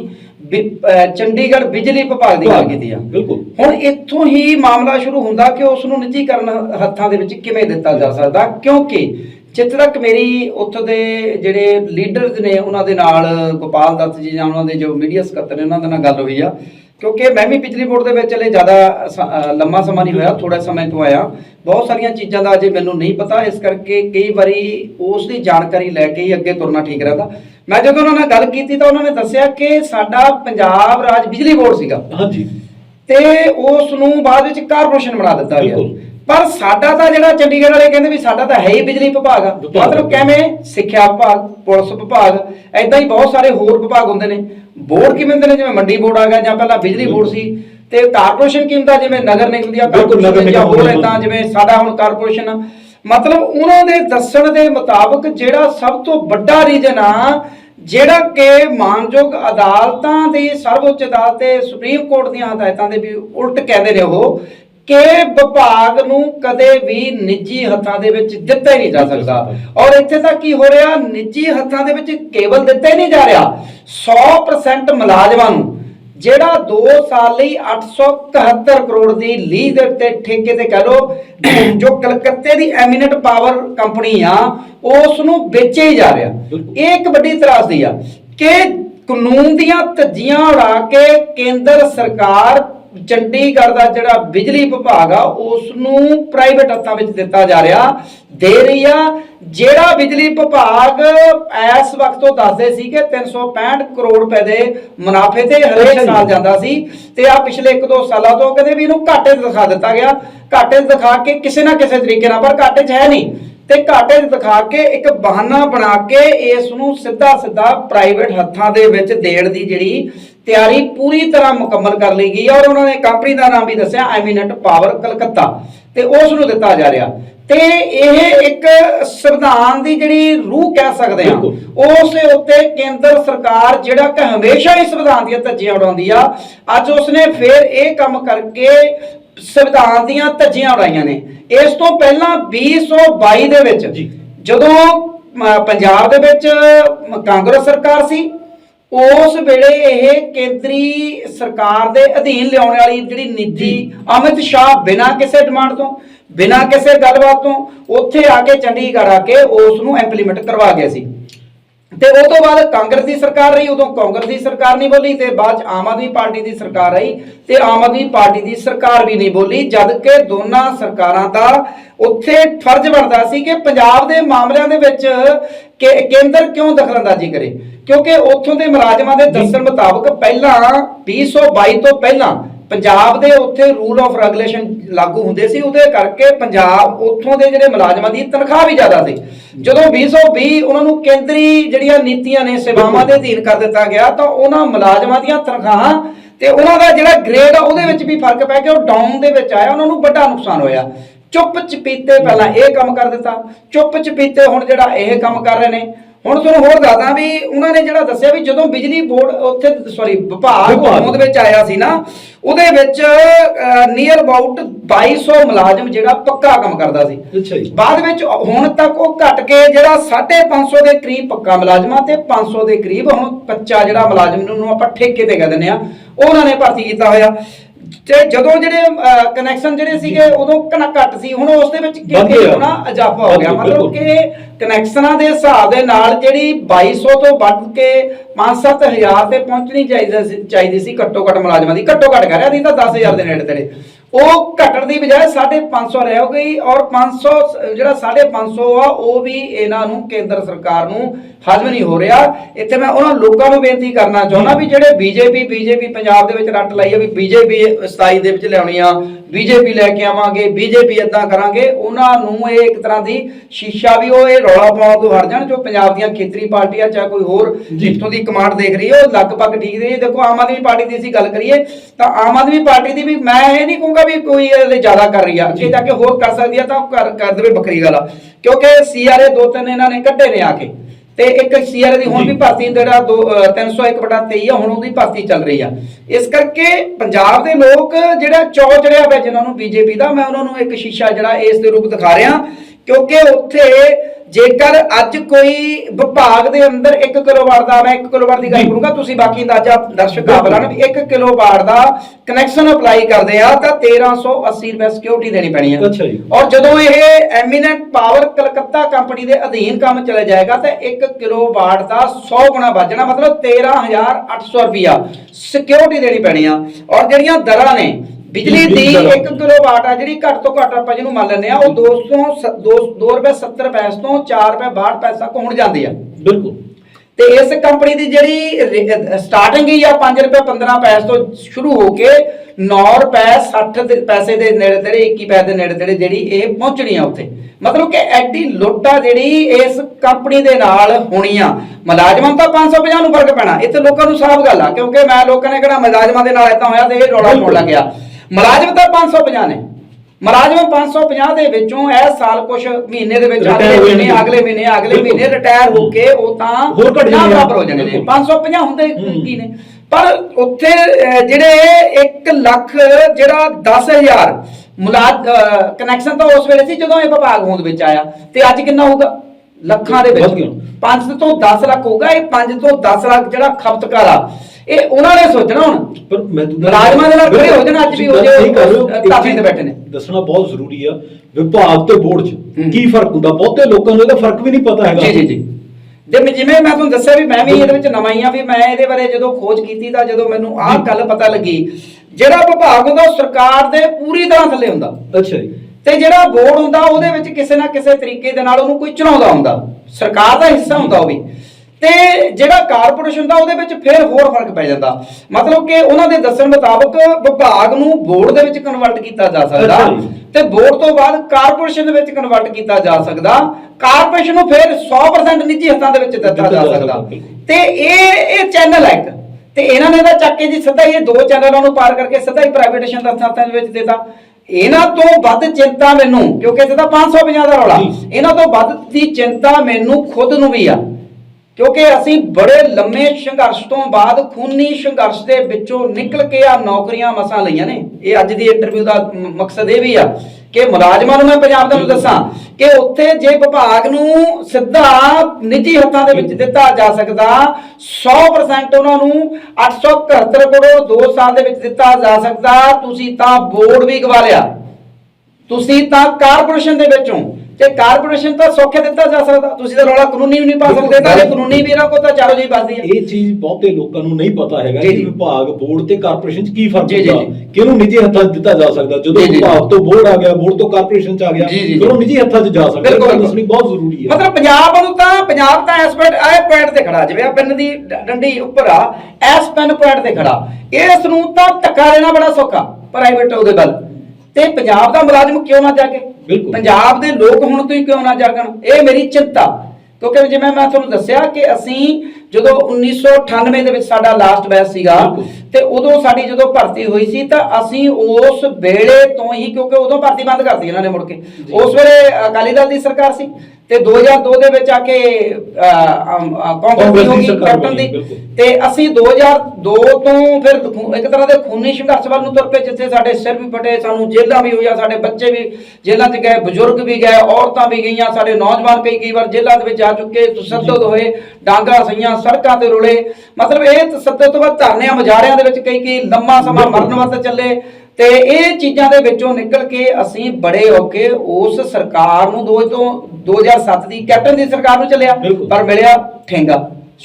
ਚੰਡੀਗੜ੍ਹ ਬਿਜਲੀ ਵਿਭਾਗ ਦੀ ਗੱਲ ਕੀਤੀ ਆ। ਬਿਲਕੁਲ। ਹੁਣ ਇੱਥੋਂ ਹੀ ਮਾਮਲਾ ਸ਼ੁਰੂ ਹੁੰਦਾ ਕਿ ਉਸ ਨੂੰ ਨਿੱਜੀਕਰਨ ਹੱਥਾਂ ਦੇ ਵਿੱਚ ਕਿਵੇਂ ਦਿੱਤਾ ਜਾ ਸਕਦਾ? ਕਿਉਂਕਿ ਤੱਕ ਮੇਰੀ ਉੱਥੋਂ ਦੇ ਜਿਹੜੇ ਲੀਡਰਸ ਨੇ ਉਹਨਾਂ ਦੇ ਨਾਲ ਗੋਪਾਲ ਦੱਤ ਜੀ ਜਾਂ ਉਹਨਾਂ ਦੇ ਜੋ ਮੀਡੀਆ ਸਕੱਤਰ ਨੇ ਉਹਨਾਂ ਦੇ ਨਾਲ ਗੱਲ ਹੋਈ ਆ। ਕਿਉਂਕਿ ਮੈਂ ਵੀ ਬਿਜਲੀ ਬੋਰਡ ਦੇ ਵਿੱਚ ਹਲੇ ਜ਼ਿਆਦਾ ਲੰਮਾ ਸਮਾਂ ਨਹੀਂ ਹੋਇਆ ਥੋੜਾ ਸਮੇਂ ਤੋਂ ਆਇਆ। ਬਹੁਤ ਸਾਰੀਆਂ ਚੀਜ਼ਾਂ ਦਾ ਅਜੇ ਮੈਨੂੰ ਨਹੀਂ ਪਤਾ ਇਸ ਕਰਕੇ ਕਈ ਵਾਰੀ ਉਸ ਦੀ ਜਾਣਕਾਰੀ ਲੈ ਕੇ ਹੀ ਅੱਗੇ ਤੁਰਨਾ ਠੀਕ ਰਹਿੰਦਾ। ਮੈਂ ਜਦੋਂ ਉਹਨਾਂ ਨਾਲ ਗੱਲ ਕੀਤੀ ਤਾਂ ਉਹਨਾਂ ਨੇ ਦੱਸਿਆ ਕਿ ਸਾਡਾ ਪੰਜਾਬ ਰਾਜ ਬਿਜਲੀ ਬੋਰਡ ਸੀਗਾ। ਹਾਂਜੀ। ਤੇ ਉਸ ਨੂੰ ਬਾਅਦ ਵਿੱਚ ਕਾਰਪੋਰੇਸ਼ਨ ਬਣਾ ਦਿੱਤਾ ਗਿਆ। ਪਰ ਸਾਡਾ ਤਾਂ ਜਿਹੜਾ ਚੰਡੀਗੜ੍ਹ ਵਾਲੇ ਕਹਿੰਦੇ ਵੀ ਸਾਡਾ ਤਾਂ ਹੈ ਹੀ ਬਿਜਲੀ ਵਿਭਾਗ ਆ। ਮਤਲਬ ਕਿਵੇਂ ਸਿੱਖਿਆ ਵਿਭਾਗ ਪੁਲਿਸ ਵਿਭਾਗ ਐਦਾਂ ਹੀ ਬਹੁਤ ਸਾਰੇ ਹੋਰ ਵਿਭਾਗ ਹੁੰਦੇ ਨੇ ਬੋਰਡ ਕਿਵੇਂ ਹੁੰਦੇ ਨੇ ਜਿਵੇਂ ਮੰਡੀ ਬੋਰਡ ਆ ਗਿਆ ਜਾਂ ਪਹਿਲਾਂ ਬਿਜਲੀ ਬੋਰਡ ਸੀ ਤੇ ਕਾਰਪੋਰੇਸ਼ਨ ਕੀ ਹੁੰਦਾ ਜਿਵੇਂ ਨਗਰ ਨਿਗਮ ਦੀਆਂ ਕਾਰਪੋਰੇਸ਼ਨ ਜਾਂ ਹੋਰ। ਏਦਾਂ ਜਿਵੇਂ ਸਾਡਾ ਹੁਣ ਕਾਰਪੋਰੇਸ਼ਨ। ਮਤਲਬ ਉਹਨਾਂ ਦੇ ਦੱਸਣ ਦੇ ਮੁਤਾਬਕ ਜਿਹੜਾ ਸਭ ਤੋਂ ਵੱਡਾ ਰੀਜਨ ਆ ਜਿਹੜਾ ਕਿ ਮਾਨਯੋਗ ਅਦਾਲਤਾਂ ਦੀ ਸਰਵਉੱਚ ਅਦਾਲਤ ਤੇ ਸੁਪਰੀਮ ਕੋਰਟ ਦੀਆਂ ਹਦਾਇਤਾਂ ਦੇ ਵੀ ਉਲਟ ਕਹਿੰਦੇ ਨੇ ਉਹ ਕਿ ਵਿਭਾਗ ਨੂੰ ਕਦੇ ਵੀ ਨਿੱਜੀ ਹੱਥਾਂ ਦੇ ਵਿੱਚ ਦਿੱਤਾ ਹੀ ਨਹੀਂ ਜਾ ਸਕਦਾ। ਔਰ ਇੱਥੇ ਤਾਂ ਕੀ ਹੋ ਰਿਹਾ? ਨਿੱਜੀ ਹੱਥਾਂ ਦੇ ਵਿੱਚ ਕੇਵਲ ਦਿੱਤਾ ਹੀ ਨਹੀਂ ਜਾ ਰਿਹਾ। 100% ਮੁਲਾਜ਼ਮਾਂ ਨੂੰ ਜਿਹੜਾ 2 ਸਾਲ ਲਈ 871 ਕਰੋੜ ਦੀ ਲੀਜ਼ ਦੇ ਉੱਤੇ ਠੇਕੇ ਤੇ ਕਹ ਲੋ ਜੋ ਕਲਕੱਤੇ ਦੀ ਐਮੀਨੈਂਟ ਪਾਵਰ ਕੰਪਨੀ ਆ ਉਸ ਨੂੰ ਵੇਚਿਆ ਹੀ ਜਾ ਰਿਹਾ। ਇਹ ਇੱਕ ਵੱਡੀ ਤਰਾਸਦੀ ਆ ਕਿ ਕਾਨੂੰਨ ਦੀਆਂ ਧੱਜੀਆਂ ਉਡਾ ਕੇ ਕੇਂਦਰ ਸਰਕਾਰ ਚੰਡੀਗੜ੍ਹ ਦਾ ਜਿਹੜਾ ਬਿਜਲੀ ਵਿਭਾਗ ਆ ਉਸ ਨੂੰ ਪ੍ਰਾਈਵੇਟ ਹੱਥਾਂ ਵਿੱਚ ਦਿੱਤਾ ਜਾ ਰਿਹਾ ਦੇ ਰਹੀ ਆ। ਜਿਹੜਾ ਬਿਜਲੀ ਵਿਭਾਗ ਇਸ ਵਕਤ ਉਹ ਦੱਸਦੇ ਸੀ ਕਿ 365 ਕਰੋੜ ਰੁਪਏ ਦੇ ਮੁਨਾਫੇ ਤੇ ਹਰੇਕ। ਸਾਲ ਜਾਂਦਾ ਸੀ ਤੇ ਆ ਪਿਛਲੇ 1-2 ਸਾਲਾਂ ਤੋਂ ਕਹਿੰਦੇ ਵੀ ਇਹਨੂੰ ਘਾਟੇ 'ਚ ਦਿਖਾ ਦਿੱਤਾ ਗਿਆ। ਘਾਟੇ 'ਚ ਦਿਖਾ ਕੇ ਕਿਸੇ ਨਾ ਕਿਸੇ ਤਰੀਕੇ ਨਾਲ ਪਰ ਘਾਟੇ 'ਚ ਹੈ ਨਹੀਂ। ਤੇ ਘਾਟੇ ਦਿਖਾ ਕੇ ਇੱਕ ਬਹਾਨਾ ਬਣਾ ਕੇ ਇਸ ਨੂੰ ਸਿੱਧਾ ਸਿੱਧਾ ਪ੍ਰਾਈਵੇਟ ਹੱਥਾਂ ਦੇ ਵਿੱਚ ਦੇਣ ਦੀ ਜਿਹੜੀ ਤਿਆਰੀ ਪੂਰੀ ਤਰ੍ਹਾਂ ਮੁਕੰਮਲ ਕਰ ਲਈ ਗਈ ਔਰ ਉਹਨਾਂ ਨੇ ਕੰਪਨੀ ਦਾ ਨਾਮ ਵੀ ਦੱਸਿਆ ਐਮੀਨੈਂਟ ਪਾਵਰ ਕਲਕੱਤਾ ਤੇ ਉਸ ਨੂੰ ਦਿੱਤਾ ਜਾ ਰਿਹਾ ਤੇ ਇਹ ਇੱਕ ਸੰਵਿਧਾਨ ਦੀ ਜਿਹੜੀ ਰੂਹ ਕਹਿ ਸਕਦੇ ਆ। ਉਸ ਦੇ ਉੱਤੇ ਕੇਂਦਰ ਸਰਕਾਰ ਜਿਹੜਾ ਕਿ ਹਮੇਸ਼ਾ ਹੀ ਸੰਵਿਧਾਨ ਦੀਆਂ ਧੱਜੀਆਂ ਉਡਾਉਂਦੀ ਆ ਅੱਜ ਉਸਨੇ ਫਿਰ ਇਹ ਕੰਮ ਕਰਕੇ ਸੰਵਿਧਾਨ ਦੀਆਂ ਧੱਜੀਆਂ ਉਡਾਈਆਂ ਨੇ ਇਸ ਤੋਂ ਪਹਿਲਾਂ 2022 ਦੇ ਵਿੱਚ। ਜਦੋਂ ਪੰਜਾਬ ਦੇ ਵਿੱਚ ਕਾਂਗਰਸ ਸਰਕਾਰ ਸੀ ਉਸ ਵੇਲੇ ਇਹ ਕੇਂਦਰੀ ਸਰਕਾਰ ਦੇ ਅਧੀਨ ਲਿਆਉਣ ਵਾਲੀ ਜਿਹੜੀ ਨੀਤੀ, ਅਮਿਤ ਸ਼ਾਹ ਬਿਨਾਂ ਕਿਸੇ ਡਿਮਾਂਡ ਤੋਂ, ਬਿਨਾਂ ਕਿਸੇ ਗੱਲਬਾਤ ਤੋਂ, ਉੱਥੇ ਆ ਕੇ ਚੰਡੀਗੜ੍ਹ ਆ ਕੇ ਉਸ ਨੂੰ ਇੰਪਲੀਮੈਂਟ ਕਰਵਾ ਗਿਆ ਸੀ। ਤੇ ਉਹ ਤੋਂ ਬਾਅਦ ਕਾਂਗਰਸ ਦੀ ਸਰਕਾਰ ਰਹੀ, ਉਦੋਂ ਕਾਂਗਰਸ ਦੀ ਸਰਕਾਰ ਨਹੀਂ ਬੋਲੀ ਤੇ ਬਾਅਦ ਚ ਆਮ ਆਦਮੀ ਪਾਰਟੀ ਦੀ ਸਰਕਾਰ ਰਹੀ ਤੇ ਆਮ ਆਦਮੀ ਪਾਰਟੀ ਦੀ ਸਰਕਾਰ ਵੀ ਨਹੀਂ ਬੋਲੀ, ਜਦ ਕਿ ਦੋਨਾਂ ਸਰਕਾਰਾਂ ਦਾ ਉੱਥੇ ਫਰਜ਼ ਬਣਦਾ ਸੀ ਕਿ ਪੰਜਾਬ ਦੇ ਮਾਮਲਿਆਂ ਦੇ ਵਿੱਚ ਕੇਂਦਰ ਕਿਉਂ ਦਖਲਅੰਦਾਜ਼ੀ ਕਰੇ? ਕਿਉਂਕਿ ਉੱਥੋਂ ਦੇ ਮੁਲਾਜ਼ਮਾਂ ਦੇ ਦੱਸਣ ਮੁਤਾਬਕ ਪਹਿਲਾਂ 2022 ਤੋਂ ਪਹਿਲਾਂ ਪੰਜਾਬ ਦੇ ਉੱਥੇ ਰੂਲ ਆਫ ਰੈਗੂਲੇਸ਼ਨ ਲਾਗੂ ਹੁੰਦੇ ਸੀ, ਉਹਦੇ ਕਰਕੇ ਪੰਜਾਬ ਉੱਥੋਂ ਦੇ ਜਿਹੜੇ ਮੁਲਾਜ਼ਮਾਂ ਦੀ ਤਨਖਾਹ ਵੀ ਜ਼ਿਆਦਾ ਸੀ। ਜਦੋਂ 2020 ਉਹਨਾਂ ਨੂੰ ਕੇਂਦਰੀ ਜਿਹੜੀਆਂ ਨੀਤੀਆਂ ਨੇ, ਸੇਵਾਵਾਂ ਦੇ ਅਧੀਨ ਕਰ ਦਿੱਤਾ ਗਿਆ, ਤਾਂ ਉਹਨਾਂ ਮੁਲਾਜ਼ਮਾਂ ਦੀਆਂ ਤਨਖਾਹਾਂ ਤੇ ਉਹਨਾਂ ਦਾ ਜਿਹੜਾ ਗ੍ਰੇਡ ਆ, ਉਹਦੇ ਵਿੱਚ ਵੀ ਫ਼ਰਕ ਪੈ ਗਿਆ, ਉਹ ਡਾਊਨ ਦੇ ਵਿੱਚ ਆਇਆ, ਉਹਨਾਂ ਨੂੰ ਵੱਡਾ ਨੁਕਸਾਨ ਹੋਇਆ। ਚੁੱਪ ਚਪੀਤੇ ਪਹਿਲਾਂ ਇਹ ਕੰਮ ਕਰ ਦਿੱਤਾ। ਚੁੱਪ ਚਪੀਤੇ ਹੁਣ ਜਿਹੜਾ ਇਹ ਕੰਮ ਕਰ ਰਹੇ ਨੇ ਹੁਣ ਤੁਹਾਨੂੰ ਹੋਰ ਦੱਸਦਾ ਵੀ ਉਹਨਾਂ ਨੇ ਜਿਹੜਾ ਦੱਸਿਆ ਵੀ ਜਦੋਂ ਬਿਜਲੀ ਬੋਰਡ ਉੱਥੇ ਸੌਰੀ ਵਿਭਾਗ। ਹੋਂਦ ਵਿੱਚ ਆਇਆ ਸੀ ਨਾ ਉਹਦੇ ਵਿੱਚ ਨੀਅਰ ਅਬਾਊਟ 2200 ਮੁਲਾਜ਼ਮ ਜਿਹੜਾ ਪੱਕਾ ਕੰਮ ਕਰਦਾ ਸੀ। ਅੱਛਾ ਜੀ। ਬਾਅਦ ਵਿੱਚ ਹੁਣ ਤੱਕ ਉਹ ਘਟ ਕੇ ਜਿਹੜਾ 550 ਦੇ ਕਰੀਬ ਪੱਕਾ ਮੁਲਾਜ਼ਮਾਂ ਤੇ 500 ਦੇ ਕਰੀਬ ਹੁਣ ਕੱਚਾ ਜਿਹੜਾ ਮੁਲਾਜ਼ਮ ਨੂੰ ਆਪਾਂ ਠੇਕੇ ਤੇ ਕਹਿ ਦਿੰਦੇ ਆ ਉਹ ਉਹਨਾਂ ਨੇ ਭਰਤੀ ਕੀਤਾ ਹੋਇਆ। ਤੇ ਜਦੋਂ ਜਿਹੜੇ ਕਨੈਕਸ਼ਨ ਜਿਹੜੇ ਸੀਗੇ ਉਦੋਂ ਕਨਾ ਘੱਟ ਸੀ ਹੁਣ ਉਸ ਦੇ ਵਿੱਚ ਕਿੰਨੇ। ਗੁਣਾ ਇਜ਼ਾਫਾ ਹੋ ਗਿਆ ਮਤਲਬ। ਕਿ ਕਨੈਕਸ਼ਨਾਂ ਦੇ ਹਿਸਾਬ ਦੇ ਨਾਲ ਜਿਹੜੀ 2200 ਤੋਂ ਵੱਧ ਕੇ 5-7000 ਤੇ ਪਹੁੰਚਣੀ ਚਾਹੀਦੀ ਸੀ ਚਾਹੀਦੀ ਸੀ ਘੱਟੋ ਘੱਟ ਮੁਲਾਜ਼ਮਾਂ ਦੀ ਘੱਟੋ ਘੱਟ ਕਹਿ ਰਿਹਾ ਨਹੀਂ ਤਾਂ 10000 ਦੇ ਨੇੜੇ ਤੇੜੇ ਉਹ ਘਟਣ ਦੀ ਬਜਾਏ 550 ਰਹਿ ਗਈ ਔਰ 500 ਸ- ਜਿਹੜਾ 550 ਆ ਉਹ ਵੀ ਇਹਨਾਂ ਨੂੰ ਕੇਂਦਰ ਸਰਕਾਰ ਨੂੰ ਹਜ਼ਮ ਨਹੀਂ ਹੋ ਰਿਹਾ। ਇੱਥੇ ਮੈਂ ਉਹਨਾਂ ਲੋਕਾਂ ਨੂੰ ਬੇਨਤੀ ਕਰਨਾ ਚਾਹੁੰਦਾ ਵੀ ਜਿਹੜੇ ਬੀਜੇਪੀ ਬੀਜੇਪੀ ਪੰਜਾਬ ਦੇ ਵਿੱਚ ਰੱਟ ਲਾਈ ਆ ਵੀ ਬੀਜੇਪੀ 27 ਦੇ ਵਿੱਚ ਲਿਆਉਣੀ ਆ ਬੀਜੇਪੀ ਲੈ ਕੇ ਆਵਾਂਗੇ ਬੀਜੇਪੀ ਇਦਾਂ ਕਰਾਂਗੇ ਉਹਨਾਂ ਨੂੰ ਇਹ ਇੱਕ ਤਰ੍ਹਾਂ ਦੀ ਸ਼ੀਸ਼ਾ ਵੀ ਉਹ ਇਹ ਰੌਲਾ ਪਾਉਣ ਤੋਂ ਹਟ ਜਾਣ ਜੋ ਪੰਜਾਬ ਦੀਆਂ ਖੇਤਰੀ ਪਾਰਟੀਆਂ ਚਾਹੇ ਕੋਈ ਹੋਰ ਜਿੱਥੋਂ ਦੀ ਕਮਾਂਡ ਦੇਖ ਰਹੀ ਹੈ ਉਹ ਲਗਭਗ ਠੀਕ ਰਹੀ ਹੈ। ਦੇਖੋ ਆਮ ਆਦਮੀ ਪਾਰਟੀ ਦੀ ਅਸੀਂ ਗੱਲ ਕਰੀਏ ਤਾਂ ਆਮ ਆਦਮੀ ਪਾਰਟੀ ਦੀ ਵੀ ਮੈਂ ਇਹ ਨਹੀਂ ਕਹੂੰਗਾ ਵੀ ਕੋਈ ਇਹਦੇ ਜ਼ਿਆਦਾ ਕਰ ਰਹੀ ਆ। ਜਾ ਕੇ ਹੋਰ ਕਰ ਸਕਦੀ ਆ ਤਾਂ ਕਰ ਕਰ ਦੇਵੇ ਵੱਖਰੀ ਗੱਲ ਕਿਉਂਕਿ ਸੀਆਰਏ ਦੋ ਤਿੰਨ ਇਹਨਾਂ ਨੇ ਕੱਢੇ ਨੇ ਆ ਕੇ। ਤੇ ਇੱਕ ਸੀਆਰਏ ਦੀ ਹੁਣ। ਵੀ ਭਰਤੀ ਜਿਹੜਾ ਦੋ- ਅਹ 301 ਬਟਾ 23 ਆ ਹੁਣ ਉਹਦੀ ਭਰਤੀ ਚੱਲ ਰਹੀ ਆ। ਇਸ ਕਰਕੇ ਪੰਜਾਬ ਦੇ ਲੋਕ ਜਿਹੜਾ ਚੌ ਚੜਿਆ ਹੋਇਆ ਜਿਨ੍ਹਾਂ ਨੂੰ ਬੀਜੇਪੀ ਦਾ ਮੈਂ ਉਹਨਾਂ ਨੂੰ ਇੱਕ ਸ਼ੀਸ਼ਾ ਜਿਹੜਾ ਇਸ ਦੇ ਰੂਪ ਦਿਖਾ ਰਿਹਾ। ਕਿਉਂਕਿ ਉੱਥੇ ਜੇਕਰ ਅੱਜ ਕੋਈ ਵਿਭਾਗ ਦੇ ਅੰਦਰ 1 ਕਿਲੋਵਾਟ ਦਾ ਮੈਂ 1 ਕਿਲੋਵਾਟ ਦੀ ਗੱਲ। ਕਰੂੰਗਾ ਤੁਸੀਂ ਬਾਕੀ ਅੰਦਾਜ਼ਾ ਦਰਸ਼ਕ ਕਾਬਲ ਵੀ 1 ਕਿਲੋਵਾਟ ਦਾ ਕਨੈਕਸ਼ਨ ਅਪਲਾਈ ਕਰਦੇ ਆ ਤਾਂ 1380 ਰੁਪਏ ਸਿਕਿਉਰਿਟੀ ਦੇਣੀ ਪੈਣੀ ਹੈ ਅੱਛਾ ਜੀ। ਔਰ ਜਦੋਂ ਇਹ ਐਮੀਨੈਂਟ ਪਾਵਰ ਕਲਕੱਤਾ ਕੰਪਨੀ ਦੇ ਅਧੀਨ ਕੰਮ ਚਲੇ ਜਾਏਗਾ ਤਾਂ 1 ਕਿਲੋਵਾਟ ਦਾ 100 ਗੁਣਾ ਵੱਜਣਾ ਮਤਲਬ 13800 ਰੁਪਿਆ ਸਿਕਿਉਰਿਟੀ ਦੇਣੀ ਪੈਣੀ ਆ ਔਰ ਜਿਹੜੀਆਂ ਦਰਾਂ ਨੇ ਬਿਜਲੀ ਦੀ ਬਿਜਲੀ ਦਰਾਂ। 1 ਕਿਲੋਵਾਟ ਆ ਜਿਹੜੀ ਘੱਟ ਤੋਂ ਘੱਟ ਆਪਾਂ ਜਿਹਨੂੰ ਮੰਨ ਲੈਂਦੇ ਆ ਉਹ 200 2 ਰੁਪਏ 70 ਪੈਸੇ ਤੋਂ 4 ਰੁਪਏ 62 ਪੈਸੇ ਪਹੁੰਚ ਜਾਂਦੀ ਆ। ਬਿਲਕੁਲ। ਤੇ ਇਸ ਕੰਪਨੀ ਦੀ ਜਿਹੜੀ ਸਟਾਰਟਿੰਗ ਹੀ ਆ 5 ਰੁਪਏ 15 ਪੈਸੇ ਤੋਂ ਸ਼ੁਰੂ ਹੋ ਕੇ 9 ਰੁਪਏ 60 ਦੇ ਪੈਸੇ ਦੇ ਨੇੜੇ ਤੇੜੇ 21 ਪੈਸੇ ਦੇ ਨੇੜੇ ਤੇੜੇ ਜਿਹੜੀ ਇਹ ਪਹੁੰਚਣੀ ਆ ਉੱਥੇ। ਮਤਲਬ ਕਿ ਐਡੀ ਲੁੱਟਾ ਜਿਹੜੀ ਇਸ ਕੰਪਨੀ ਦੇ ਨਾਲ ਹੋਣੀ ਆ। ਮੁਲਾਜ਼ਮਾਂ ਤਾਂ 550 ਨੂੰ ਫ਼ਰਕ ਪੈਣਾ। ਇੱਥੇ ਲੋਕਾਂ ਨੂੰ ਸਾਫ਼ ਗੱਲ ਆ ਕਿਉਂਕਿ ਮੈਂ ਲੋਕਾਂ ਨੇ ਕਿਹੜਾ ਮੁਲਾਜ਼ਮਾਂ ਦੇ ਨਾਲ ਏਦਾਂ ਹੋਇਆ ਤੇ ਇਹ ਰੌਲਾ ਪਾਉਣ ਲੱਗਿਆ। ਮੁਲਾਜ਼ਮ ਤਾਂ 550 ਨੇ ਮੁਲਾਜ਼ਮ 550 ਦੇ ਵਿੱਚੋਂ ਇਹ ਸਾਲ ਕੁਝ ਮਹੀਨੇ ਦੇ ਵਿੱਚ ਅਗਲੇ ਮਹੀਨੇ ਜਾਣਗੇ। ਅਗਲੇ ਮਹੀਨੇ ਅਗਲੇ। ਮਹੀਨੇ ਰਿਟਾਇਰ ਹੋ ਕੇ ਉਹ ਤਾਂ ਹੋਰ ਘੱਟ ਜਾਣਗੇ। ਬਰਾਬਰ ਹੋ ਜਾਣੇ ਨੇ ਬਿਲਕੁਲ। 550 ਹੁੰਦੇ। ਕੀ ਨੇ ਪਰ ਉੱਥੇ ਜਿਹੜੇ 1 ਲੱਖ ਜਿਹੜਾ 10000 ਮੁਲਾਜ਼ ਕਨੈਕਸ਼ਨ ਤਾਂ ਉਸ ਵੇਲੇ ਸੀ ਜਦੋਂ ਇਹ ਵਿਭਾਗ ਹੋਂਦ ਵਿੱਚ ਆਇਆ ਤੇ ਅੱਜ ਕਿੰਨਾ ਹੋਊਗਾ ਲੱਖਾਂ ਦੇ ਵਿੱਚ ਗਿਆ। 5 ਤੋਂ 10 ਲੱਖ ਹੋਊਗਾ ਇਹ 5 ਤੋਂ 10 ਲੱਖ ਜਿਹੜਾ ਖਪਤਕਾਰ ਆ ਇਹ ਉਹਨਾਂ ਨੇ ਸੋਚਣਾ ਹੁਣ। ਪਰ ਮੈਂ ਤੁਹਾਨੂੰ ਮੁਲਾਜ਼ਮਾਂ ਦੇ ਨਾਲ ਖੜੇ ਹੋ ਜਾਣ, ਅੱਜ ਵੀ ਉਹ ਜੇ ਚੀਜ਼ ਤੇ ਬੈਠੇ ਨੇ। ਦੱਸਣਾ ਬਹੁਤ ਜ਼ਰੂਰੀ ਆ ਵਿਭਾਗ ਤੇ ਬੋਰਡ 'ਚ। ਕੀ ਫ਼ਰਕ ਹੁੰਦਾ? ਬਹੁਤੇ ਲੋਕਾਂ ਨੂੰ ਇਹਦਾ ਫ਼ਰਕ ਵੀ ਨਹੀਂ ਪਤਾ ਹੈਗਾ। ਜੀ ਜੀ ਜੀ। ਜਿਵੇਂ ਜਿਵੇਂ ਮੈਂ ਤੁਹਾਨੂੰ ਦੱਸਿਆ ਵੀ ਮੈਂ ਵੀ ਇਹਦੇ ਵਿੱਚ ਨਵਾਂ ਹੀ ਆ ਵੀ ਮੈਂ ਇਹਦੇ ਬਾਰੇ ਜਦੋਂ ਖੋਜ ਕੀਤੀ ਤਾਂ ਜਦੋਂ ਮੈਨੂੰ ਆਹ। ਗੱਲ ਪਤਾ ਲੱਗੀ ਜਿਹੜਾ ਵਿਭਾਗ ਹੁੰਦਾ ਉਹ ਸਰਕਾਰ ਦੇ ਪੂਰੀ ਤਰ੍ਹਾਂ ਥੱਲੇ ਹੁੰਦਾ। ਅੱਛਾ ਜੀ। ਤੇ ਜਿਹੜਾ ਬੋਰਡ ਹੁੰਦਾ ਉਹਦੇ ਵਿੱਚ ਕਿਸੇ ਨਾ ਕਿਸੇ ਤਰੀਕੇ ਦੇ ਨਾਲ ਉਹਨੂੰ ਕੋਈ ਚਲਾਉਂਦਾ ਹੁੰਦਾ। ਸਰਕਾਰ ਦਾ ਹਿੱਸਾ ਹੁੰਦਾ ਉਹ ਵੀ। ਤੇ ਜਿਹੜਾ ਕਾਰਪੋਰੇਸ਼ਨ ਦਾ ਉਹਦੇ ਵਿੱਚ ਫਿਰ ਹੋਰ ਫ਼ਰਕ ਪੈ ਜਾਂਦਾ। ਮਤਲਬ ਕਿ ਉਹਨਾਂ ਦੇ ਦੱਸਣ ਮੁਤਾਬਕ ਵਿਭਾਗ ਨੂੰ ਬੋਰਡ ਦੇ ਵਿੱਚ ਕਨਵਰਟ ਕੀਤਾ ਜਾ ਸਕਦਾ। ਤੇ ਬੋਰਡ ਤੋਂ ਬਾਅਦ ਕਾਰਪੋਰੇਸ਼ਨ ਦੇ ਵਿੱਚ ਕਨਵਰਟ ਕੀਤਾ ਜਾ ਸਕਦਾ। ਕਾਰਪੋਰੇਸ਼ਨ ਨੂੰ ਫਿਰ 100% ਨਿੱਜੀ ਹੱਥਾਂ ਦੇ ਵਿੱਚ ਦਿੱਤਾ ਜਾ ਸਕਦਾ। ਤੇ ਇਹ ਇਹ ਚੈਨਲ ਹੈ ਇੱਕ। ਤੇ ਇਹਨਾਂ ਨੇ ਤਾਂ ਚੱਕ ਕੇ ਜੀ ਸਿੱਧਾ ਹੀ ਇਹ ਦੋ ਚੈਨਲਾਂ ਨੂੰ ਪਾਰ ਕਰਕੇ ਸਿੱਧਾ ਹੀ ਪ੍ਰਾਈਵੇਟੇਸ਼ਨ ਦਾ ਹੱਥਾਂ ਦੇ ਵਿੱਚ ਦਿੱਤਾ। ਇਹਨਾਂ ਤੋਂ ਵੱਧ ਚਿੰਤਾ ਮੈਨੂੰ ਕਿਉਂਕਿ ਇਹ ਤਾਂ 550 ਦਾ ਰੌਲਾ। ਇਹਨਾਂ ਤੋਂ ਵੱਧ ਦੀ ਚਿੰਤਾ ਮੈਨੂੰ ਖੁਦ ਨੂੰ ਵੀ ਆ। ਕਿਉਂਕਿ ਅਸੀਂ ਬੜੇ ਲੰਮੇ ਸੰਘਰਸ਼ ਤੋਂ ਬਾਅਦ ਖੂਨੀ ਸੰਘਰਸ਼ ਦੇ ਵਿੱਚੋਂ ਨਿਕਲ ਕੇ ਆ ਨੌਕਰੀਆਂ ਮਸਾਂ ਲਈਆਂ ਨੇ। ਇਹ ਅੱਜ ਦੀ ਇੰਟਰਵਿਊ ਦਾ ਮਕਸਦ ਇਹ ਵੀ ਆ ਕਿ ਮੁਲਾਜ਼ਮਾਂ ਨੂੰ ਮੈਂ ਪੰਜਾਬ ਦੇ ਦੱਸਾਂ ਕਿ ਉੱਥੇ ਜੇ ਵਿਭਾਗ ਨੂੰ ਸਿੱਧਾ ਨਿੱਜੀ ਹੱਥਾਂ ਦੇ ਵਿੱਚ ਦਿੱਤਾ ਜਾ ਸਕਦਾ 100% ਉਹਨਾਂ ਨੂੰ 871 ਕਰੋੜ 2 ਸਾਲ ਦੇ ਵਿੱਚ ਦਿੱਤਾ ਜਾ ਸਕਦਾ। ਤੁਸੀਂ ਤਾਂ ਬੋਰਡ ਵੀ ਗਵਾ ਲਿਆ। ਤੁਸੀਂ ਤਾਂ ਕਾਰਪੋਰੇਸ਼ਨ ਦੇ ਵਿੱਚੋਂ ਤੇ ਕਾਰਪੋਰੇਸ਼ਨ ਤਾਂ ਸੌਖੇ ਦਿੱਤਾ ਜਾ ਸਕਦਾ ਤੁਸੀਂ ਤਾਂ ਰੌਲਾ ਕਾਨੂੰਨੀ ਵੀ ਨਹੀਂ ਪਾ ਸਕਦੇ ਤਾਂ ਇਹ ਕਾਨੂੰਨੀ ਵੀਰਾਂ ਕੋ ਤਾਂ ਚਾਰੋ ਜੀ ਬਸਦੀ ਹੈ ਇਹ ਚੀਜ਼ ਬਹੁਤੇ ਲੋਕਾਂ ਨੂੰ ਨਹੀਂ ਪਤਾ ਹੈਗਾ ਜੀ, ਕਿ ਜੀ। ਵਿਭਾਗ ਬੋਰਡ ਤੇ ਕਾਰਪੋਰੇਸ਼ਨ 'ਚ ਕੀ ਫ਼ਰਕ ਜੀ, ਜੀ, ਹੁੰਦਾ ਜੀ। ਕਿਹਨੂੰ ਨਿੱਜੀ ਹੱਥਾਂ 'ਚ ਦਿੱਤਾ ਜਾ ਸਕਦਾ ਜਦੋਂ ਜੀ, ਜੀ। ਵਿਭਾਗ ਤੋਂ ਬੋਰਡ ਆ ਗਿਆ ਬੋਰਡ ਤੋਂ ਕਾਰਪੋਰੇਸ਼ਨ 'ਚ ਆ ਗਿਆ ਜੀ, ਜੀ, ਜੀ। ਉਹ ਨਿੱਜੀ ਹੱਥਾਂ 'ਚ ਜਾ ਸਕਦਾ ਗੱਲ। ਦੱਸਣੀ ਬਹੁਤ ਜ਼ਰੂਰੀ ਹੈ ਮਤਲਬ ਪੰਜਾਬ ਨੂੰ ਤਾਂ ਪੰਜਾਬ ਤਾਂ ਇਸ ਪੁਆਇੰਟ ਇਹ ਪੁਆਇੰਟ ਤੇ ਖੜਾ ਜਿਵੇਂ ਆ ਪਿੰਨ ਦੀ ਡੰਡੀ ਉੱਪਰ ਆ ਇਸ ਪਿੰਨ ਪੁਆਇੰਟ ਤੇ ਖੜਾ ਇਸ ਨੂੰ ਤਾਂ ਧੱਕਾ ਦੇਣਾ ਬੜਾ ਸੌਖਾ ਪ੍ਰਾਈਵੇਟ ਉਹਦੇ ਵੱਲ ਤੇ ਪੰਜਾਬ ਦਾ ਮੁਲਾਜ਼ਮ ਕਿਉਂ ਨਾ ਜਾਗੇ। ਪੰਜਾਬ ਦੇ ਲੋਕ ਹੁਣ ਤੋਂ ਹੀ ਕਿਉਂ ਨਾ ਜਾਗਣ? ਇਹ ਮੇਰੀ ਚਿੰਤਾ। ਕਿਉਂਕਿ ਜਿਵੇਂ ਮੈਂ ਤੁਹਾਨੂੰ ਦੱਸਿਆ ਕਿ ਅਸੀਂ ਜਦੋਂ 1998 ਦੇ ਵਿੱਚ ਸਾਡਾ ਲਾਸਟ ਬੈਚ ਸੀਗਾ। ਤੇ ਉਦੋਂ ਸਾਡੀ ਜਦੋਂ ਭਰਤੀ ਹੋਈ ਸੀ ਤਾਂ ਅਸੀਂ ਉਸ ਵੇਲੇ ਤੋਂ ਹੀ ਕਿਉਂਕਿ ਉਦੋਂ ਭਰਤੀ ਬੰਦ ਕਰਤੀ ਇਹਨਾਂ ਨੇ ਮੁੜ ਕੇ। ਉਸ ਵੇਲੇ ਅਕਾਲੀ ਦਲ ਦੀ ਸਰਕਾਰ ਸੀ ਤੇ 2002 ਦੇ ਵਿੱਚ ਆ ਕੇ ਕਾਂਗਰਸ ਦੀ ਕੈਪਟਨ ਦੀ। ਤੇ ਅਸੀਂ 2002 ਤੋਂ ਫਿਰ ਇੱਕ ਤਰ੍ਹਾਂ ਦੇ ਖੂਨੀ ਸੰਘਰਸ਼ ਵੱਲ ਨੂੰ ਤੁਰ ਪਏ ਜਿੱਥੇ ਸਾਡੇ ਸਿਰ ਵੀ ਫਟੇ ਸਾਨੂੰ ਜੇਲ੍ਹਾਂ ਵੀ ਹੋਈਆਂ ਸਾਡੇ ਬੱਚੇ ਵੀ ਜੇਲ੍ਹਾਂ 'ਚ ਗਏ ਬਜ਼ੁਰਗ ਵੀ ਗਏ ਔਰਤਾਂ ਵੀ ਗਈਆਂ ਸਾਡੇ ਨੌਜਵਾਨ ਕਈ ਕਈ ਵਾਰ ਜੇਲ੍ਹਾਂ ਦੇ ਵਿੱਚ ਆ ਚੁੱਕੇ ਤਸੱਦਦ ਹੋਏ ਡਾਂਗਾ ਸਈਆਂ ਸੜਕਾਂ ਤੇ ਰੁਲੇ ਮਤਲਬ ਇਹ ਤਸੱਦਦ ਤੋਂ ਬਾਅਦ ਧਰਨਿਆਂ ਮੁਜ਼ਾਹਰਿਆਂ ਦੇ ਵਿੱਚ ਕਈ ਕਈ ਲੰਮਾ ਸਮਾਂ। ਮਰਨ ਵਕਤ ਚੱਲੇ ਤੇ ਇਹ ਚੀਜ਼ਾਂ ਦੇ ਵਿੱਚੋਂ ਨਿਕਲ ਕੇ ਅਸੀਂ ਬੜੇ ਹੋ ਕੇ ਉਸ ਸਰਕਾਰ ਨੂੰ ਦੋ ਤੋਂ 2007 ਦੀ ਕੈਪਟਨ ਦੀ ਸਰਕਾਰ ਨੂੰ ਚੱਲਿਆ। ਪਰ ਮਿਲਿਆ ਠੇਂਗਾ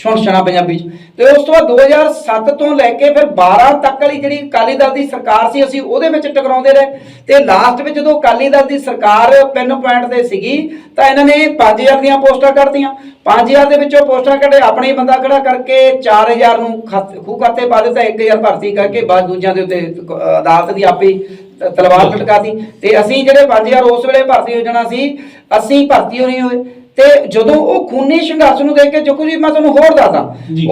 ਸੁਣਸ਼ਣਾ ਪੰਜਾਬੀ ਚ। ਤੇ ਉਸ ਤੋਂ ਬਾਅਦ 2007 ਤੋਂ ਲੈ ਕੇ ਫਿਰ 12 ਤੱਕ ਵਾਲੀ ਜਿਹੜੀ ਅਕਾਲੀ ਦਲ ਦੀ ਸਰਕਾਰ ਸੀ, ਅਸੀਂ ਉਹਦੇ ਵਿੱਚ ਟਕਰਾਉਂਦੇ ਰਹੇ। ਤੇ ਲਾਸਟ ਵਿੱਚ ਜਦੋਂ ਅਕਾਲੀ ਦਲ ਦੀ ਸਰਕਾਰ ਪਿੰਨ ਪੁਆਇੰਟ ਤੇ ਸੀਗੀ, ਤਾਂ ਇਹਨਾਂ ਨੇ 5000 ਦੀਆਂ ਪੋਸਟਾਂ ਕੱਢਤੀਆਂ। 5000 ਦੇ ਵਿੱਚੋਂ ਪੋਸਟਾਂ ਕੱਢੇ, ਆਪਣੇ ਬੰਦਾ ਖੜਾ ਕਰਕੇ 4000 ਨੂੰ ਖਾਤੇ- ਖੂਹ ਖਾਤੇ ਪਾ ਦਿੱਤਾ 1000 ਭਰਤੀ ਕਰਕੇ, ਬਾਅਦ ਦੂਜਿਆਂ ਦੇ ਉੱਤੇ ਅਦਾਲਤ ਦੀ ਆਪੇ ਤਲਵਾਰ ਲਟਕਾਤੀ ਤੇ ਅਸੀਂ ਜਿਹੜੇ 5000 ਉਸ ਵੇਲੇ ਭਰਤੀ ਹੋ ਜਾਣਾ ਸੀ ਅਸੀਂ ਭਰਤੀ ਹੋ ਨਹੀਂ ਹੋਏ। ਤੇ ਜਦੋਂ ਉਹ ਖੂਨੀ ਸੰਘਰਸ਼ ਨੂੰ ਦੇਖ ਕੇ ਜੋ ਕੁਝ ਮੈਂ ਤੁਹਾਨੂੰ ਹੋਰ ਦੱਸਦਾ।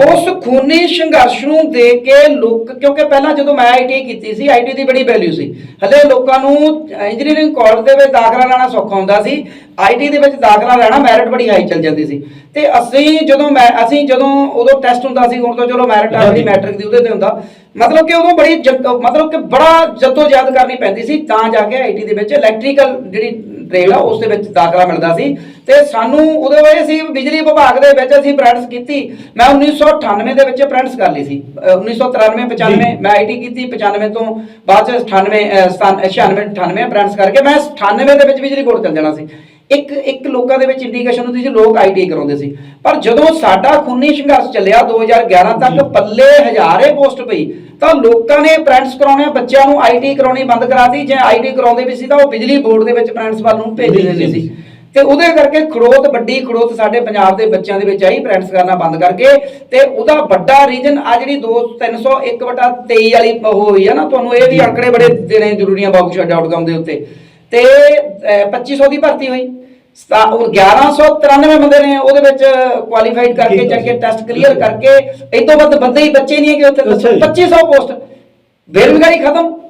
ਉਸ ਖੂਨੀ ਸੰਘਰਸ਼ ਨੂੰ ਦੇਖ ਕੇ ਲੋਕ ਕਿਉਂਕਿ ਪਹਿਲਾਂ ਜਦੋਂ ਮੈਂ ਆਈਟੀ ਕੀਤੀ ਸੀ ਆਈਟੀ ਦੀ ਬੜੀ ਵੈਲਿਊ ਸੀ। ਹਲੇ ਲੋਕਾਂ ਨੂੰ ਇੰਜੀਨੀਅਰਿੰਗ ਕਾਲਜ ਦੇ ਵਿੱਚ ਦਾਖਲਾ ਲੈਣਾ ਸੌਖਾ ਹੁੰਦਾ ਸੀ। ਆਈਟੀ ਦੇ ਵਿੱਚ ਦਾਖਲਾ ਲੈਣਾ ਮੈਰਿਟ ਬੜੀ ਹਾਈ ਚੱਲ ਜਾਂਦੀ ਸੀ। ਤੇ ਅਸੀਂ ਜਦੋਂ ਮੈਂ ਅਸੀਂ ਜਦੋਂ ਉਦੋਂ ਟੈਸਟ ਹੁੰਦਾ ਸੀ ਹੁਣ ਤਾਂ ਚਲੋ ਮੈਰਿਟ ਆ ਜਿਹੜੀ ਮੈਟ੍ਰਿਕ ਦੀ ਉਹਦੇ ਤੇ ਹੁੰਦਾ। ਮਤਲਬ ਕਿ ਉਦੋਂ ਬੜੀ ਜਦ- ਮਤਲਬ ਕਿ ਬੜਾ ਜਦੋਜਹਿਦ ਕਰਨੀ ਪੈਂਦੀ ਸੀ ਤਾਂ ਜਾ ਕੇ ਆਈਟੀ ਦੇ ਵਿੱਚ ਇਲੈਕਟ੍ਰੀਕਲ ਜਿਹੜੀ ਟ੍ਰੇਡ ਆ ਉਸ ਦੇ ਵਿੱਚ ਦਾਖਲਾ ਮਿਲਦਾ ਸੀ। ਤੇ ਸਾਨੂੰ ਉਹਦੇ ਵੇਲੇ ਅਸੀਂ ਬਿਜਲੀ ਵਿਭਾਗ ਦੇ ਵਿੱਚ ਅਸੀਂ ਅਪ੍ਰੈਂਟਿਸ ਕੀਤੀ। ਮੈਂ 1998 ਦੇ ਵਿੱਚ ਅਪ੍ਰੈਂਟਿਸ ਕਰ ਲਈ ਸੀ। ਅਹ 1993 95 ਮੈਂ ਆਈਟੀ ਕੀਤੀ 95 ਤੋਂ ਬਾਅਦ ਚ 98 ਅਹ, ਸਤਾਨ- 96 98 ਅਪ੍ਰੈਂਟਿਸ ਕਰਕੇ ਮੈਂ 98 ਦੇ ਵਿੱਚ ਬਿਜਲੀ ਬੋਰਡ ਚੱਲ ਜਾਣਾ ਸੀ। ਇੱਕ ਇੱਕ ਲੋਕਾਂ ਦੇ ਵਿੱਚ ਇੰਡੀਕੇਸ਼ਨ ਹੁੰਦੀ ਸੀ ਲੋਕ ਆਈਟੀ ਕਰਾਉਂਦੇ ਸੀ। ਪਰ ਜਦੋਂ ਸਾਡਾ ਖੂਨੀ ਸੰਘਰਸ਼ ਚੱਲਿਆ 2011 ਤੱਕ ਪੱਲੇ ਹਜ਼ਾਰੇ ਪੋਸਟ ਪਈ ਤਾਂ ਲੋਕਾਂ ਨੇ ਅਪ੍ਰੈਂਟਿਸ ਕਰਾਉਣੇ ਬੱਚਿਆਂ ਨੂੰ ਆਈਟੀ ਕਰਾਉਣੀ ਬੰਦ ਕਰਾਤੀ। ਜੇ ਆਈਟੀ ਕਰਾਉਂਦੇ ਵੀ ਸੀ ਤਾਂ ਉਹ ਬਿਜਲੀ ਬੋਰਡ ਦੇ ਵਿੱਚ ਅਪ੍ਰੈਂਟਿਸ ਵੱਲ ਨੂੰ ਭੇਜ ਦਿੰਦੇ ਸੀ। ਤੇ ਉਹਦੇ ਕਰਕੇ ਖੜੋਤ ਵੱਡੀ ਖੜੋਤ ਸਾਡੇ ਪੰਜਾਬ ਦੇ ਬੱਚਿਆਂ ਦੇ ਵਿੱਚ ਆਈ ਪ੍ਰੈਕਟਿਸ ਕਰਨਾ ਬੰਦ ਕਰਕੇ। ਤੇ ਉਹਦਾ ਵੱਡਾ ਰੀਜਨ ਆ ਜਿਹੜੀ 2 301 ਵਟਾ 23 ਵਾਲੀ ਉਹ ਹੋਈ ਆ ਨਾ ਤੁਹਾਨੂੰ ਇਹ ਵੀ ਅੰਕੜੇ ਬੜੇ ਦੇਣੇ ਜ਼ਰੂਰੀ ਆ ਬਾਬੂਸ਼ਾ.com ਦੇ ਉੱਤੇ। ਤੇ ਅਹ, 2500 ਦੀ ਭਰਤੀ ਹੋਈ। ਸਤਾ- ਉਹ 1193 ਬੰਦੇ ਨੇ ਉਹਦੇ ਵਿੱਚ ਕੁਆਲੀਫਾਈਡ ਕਰਕੇ ਜੀ। ਟੈਸਟ ਕਲੀਅਰ ਕਰਕੇ ਇਹ ਤੋਂ ਵੱਧ ਬੰਦੇ ਹੀ ਬੱਚੇ ਨਹੀਂ ਹੈਗੇ ਉੱਥੇ। ਅੱਛਾ ਜੀ। 2500 ਪੋਸਟ। ਬੇਰੁਜ਼ਗਾਰੀ ਖਤਮ।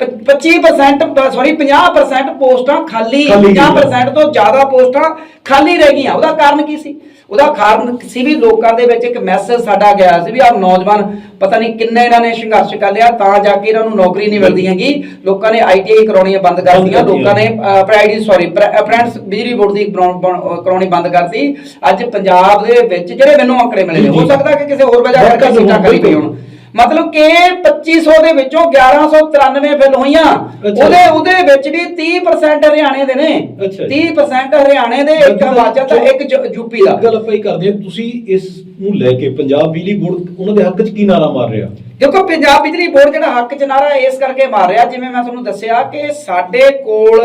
25% ਸੌਰੀ 50% ਪੋਸਟਾਂ ਖਾਲੀ ਖਾਲੀ ਗਈਆਂ। 50% ਤੋਂ ਜ਼ਿਆਦਾ ਪੋਸਟਾਂ ਖਾਲੀ ਰਹਿ ਗਈਆਂ ਉਹਦਾ ਕਾਰਨ ਕੀ ਸੀ ਉਹਦਾ ਕਾਰਨ ਸੀ ਵੀ ਲੋਕਾਂ ਦੇ ਵਿੱਚ ਇੱਕ ਮੈਸੇਜ ਸਾਡਾ ਗਿਆ ਸੀ ਵੀ ਆਹ ਨੌਜਵਾਨ ਪਤਾ ਨਹੀਂ ਕਿੰਨੇ ਇਹਨਾਂ ਨੇ ਸੰਘਰਸ਼ ਕਰ ਲਿਆ ਤਾਂ ਜਾ ਕੇ ਇਹਨਾਂ ਨੂੰ ਨੌਕਰੀ ਨਹੀਂ ਮਿਲਦੀ ਹੈਗੀ ਲੋਕਾਂ ਨੇ ਆਈਟੀਆਈ ਕਰਾਉਣੀਆਂ ਬੰਦ ਕਰ ਦਿੱਤੀਆਂ ਕਰਤੀਆਂ। ਲੋਕਾਂ ਨੇ ਪ੍ਰਾਈਡੀ ਸੌਰੀ ਅਪ੍ਰੈਂਟਿਸ ਬਿਜਲੀ ਬੋਰਡ ਦੀ ਕਰਾਉਣੀ ਬੰਦ ਕਰਤੀ ਅੱਜ ਪੰਜਾਬ ਦੇ ਵਿੱਚ ਜਿਹੜੇ ਮੈਨੂੰ ਅੰਕੜੇ ਮਿਲੇ ਹੋ। ਸਕਦਾ ਕਿ ਕਿਸੇ ਹੋਰ ਵਜ੍ਹਾ ਕਰਕੇ ਸੀਟਾਂ ਖਾਲੀ ਪਈ। ਹੋਣ ਮਤਲਬ ਕਿ 2500 ਦੇ ਵਿੱਚੋਂ 1193 ਫਿਲ ਹੋਈਆਂ। ਉਹਦੇ ਉਹਦੇ ਵਿੱਚ ਵੀ 30% ਹਰਿਆਣੇ ਦੇ ਨੇ। ਅੱਛਾ ਜੀ। 30% ਹਰਿਆਣੇ ਦੇ ਇੱਕ ਹਿਮਾਚਲ ਦਾ ਇੱਕ ਯੂਪੀ ਦਾ। ਗੱਲ ਆਪਾਂ ਕਰਦੇ ਹਾਂ ਤੁਸੀਂ ਇਸ ਨੂੰ ਲੈ ਕੇ ਪੰਜਾਬ ਬਿਜਲੀ ਬੋਰਡ ਉਹਨਾਂ ਦੇ ਹੱਕ 'ਚ ਕੀ ਨਾਰਾ ਮਾਰ ਰਿਹਾ? ਦੇਖੋ ਪੰਜਾਬ ਬਿਜਲੀ ਬੋਰਡ ਜਿਹੜਾ ਹੱਕ ਚ ਨਾਰਾ ਇਸ ਕਰਕੇ ਮਾਰ ਰਿਹਾ। ਜਿਵੇਂ ਮੈਂ ਤੁਹਾਨੂੰ ਦੱਸਿਆ ਕਿ ਸਾਡੇ ਕੋਲ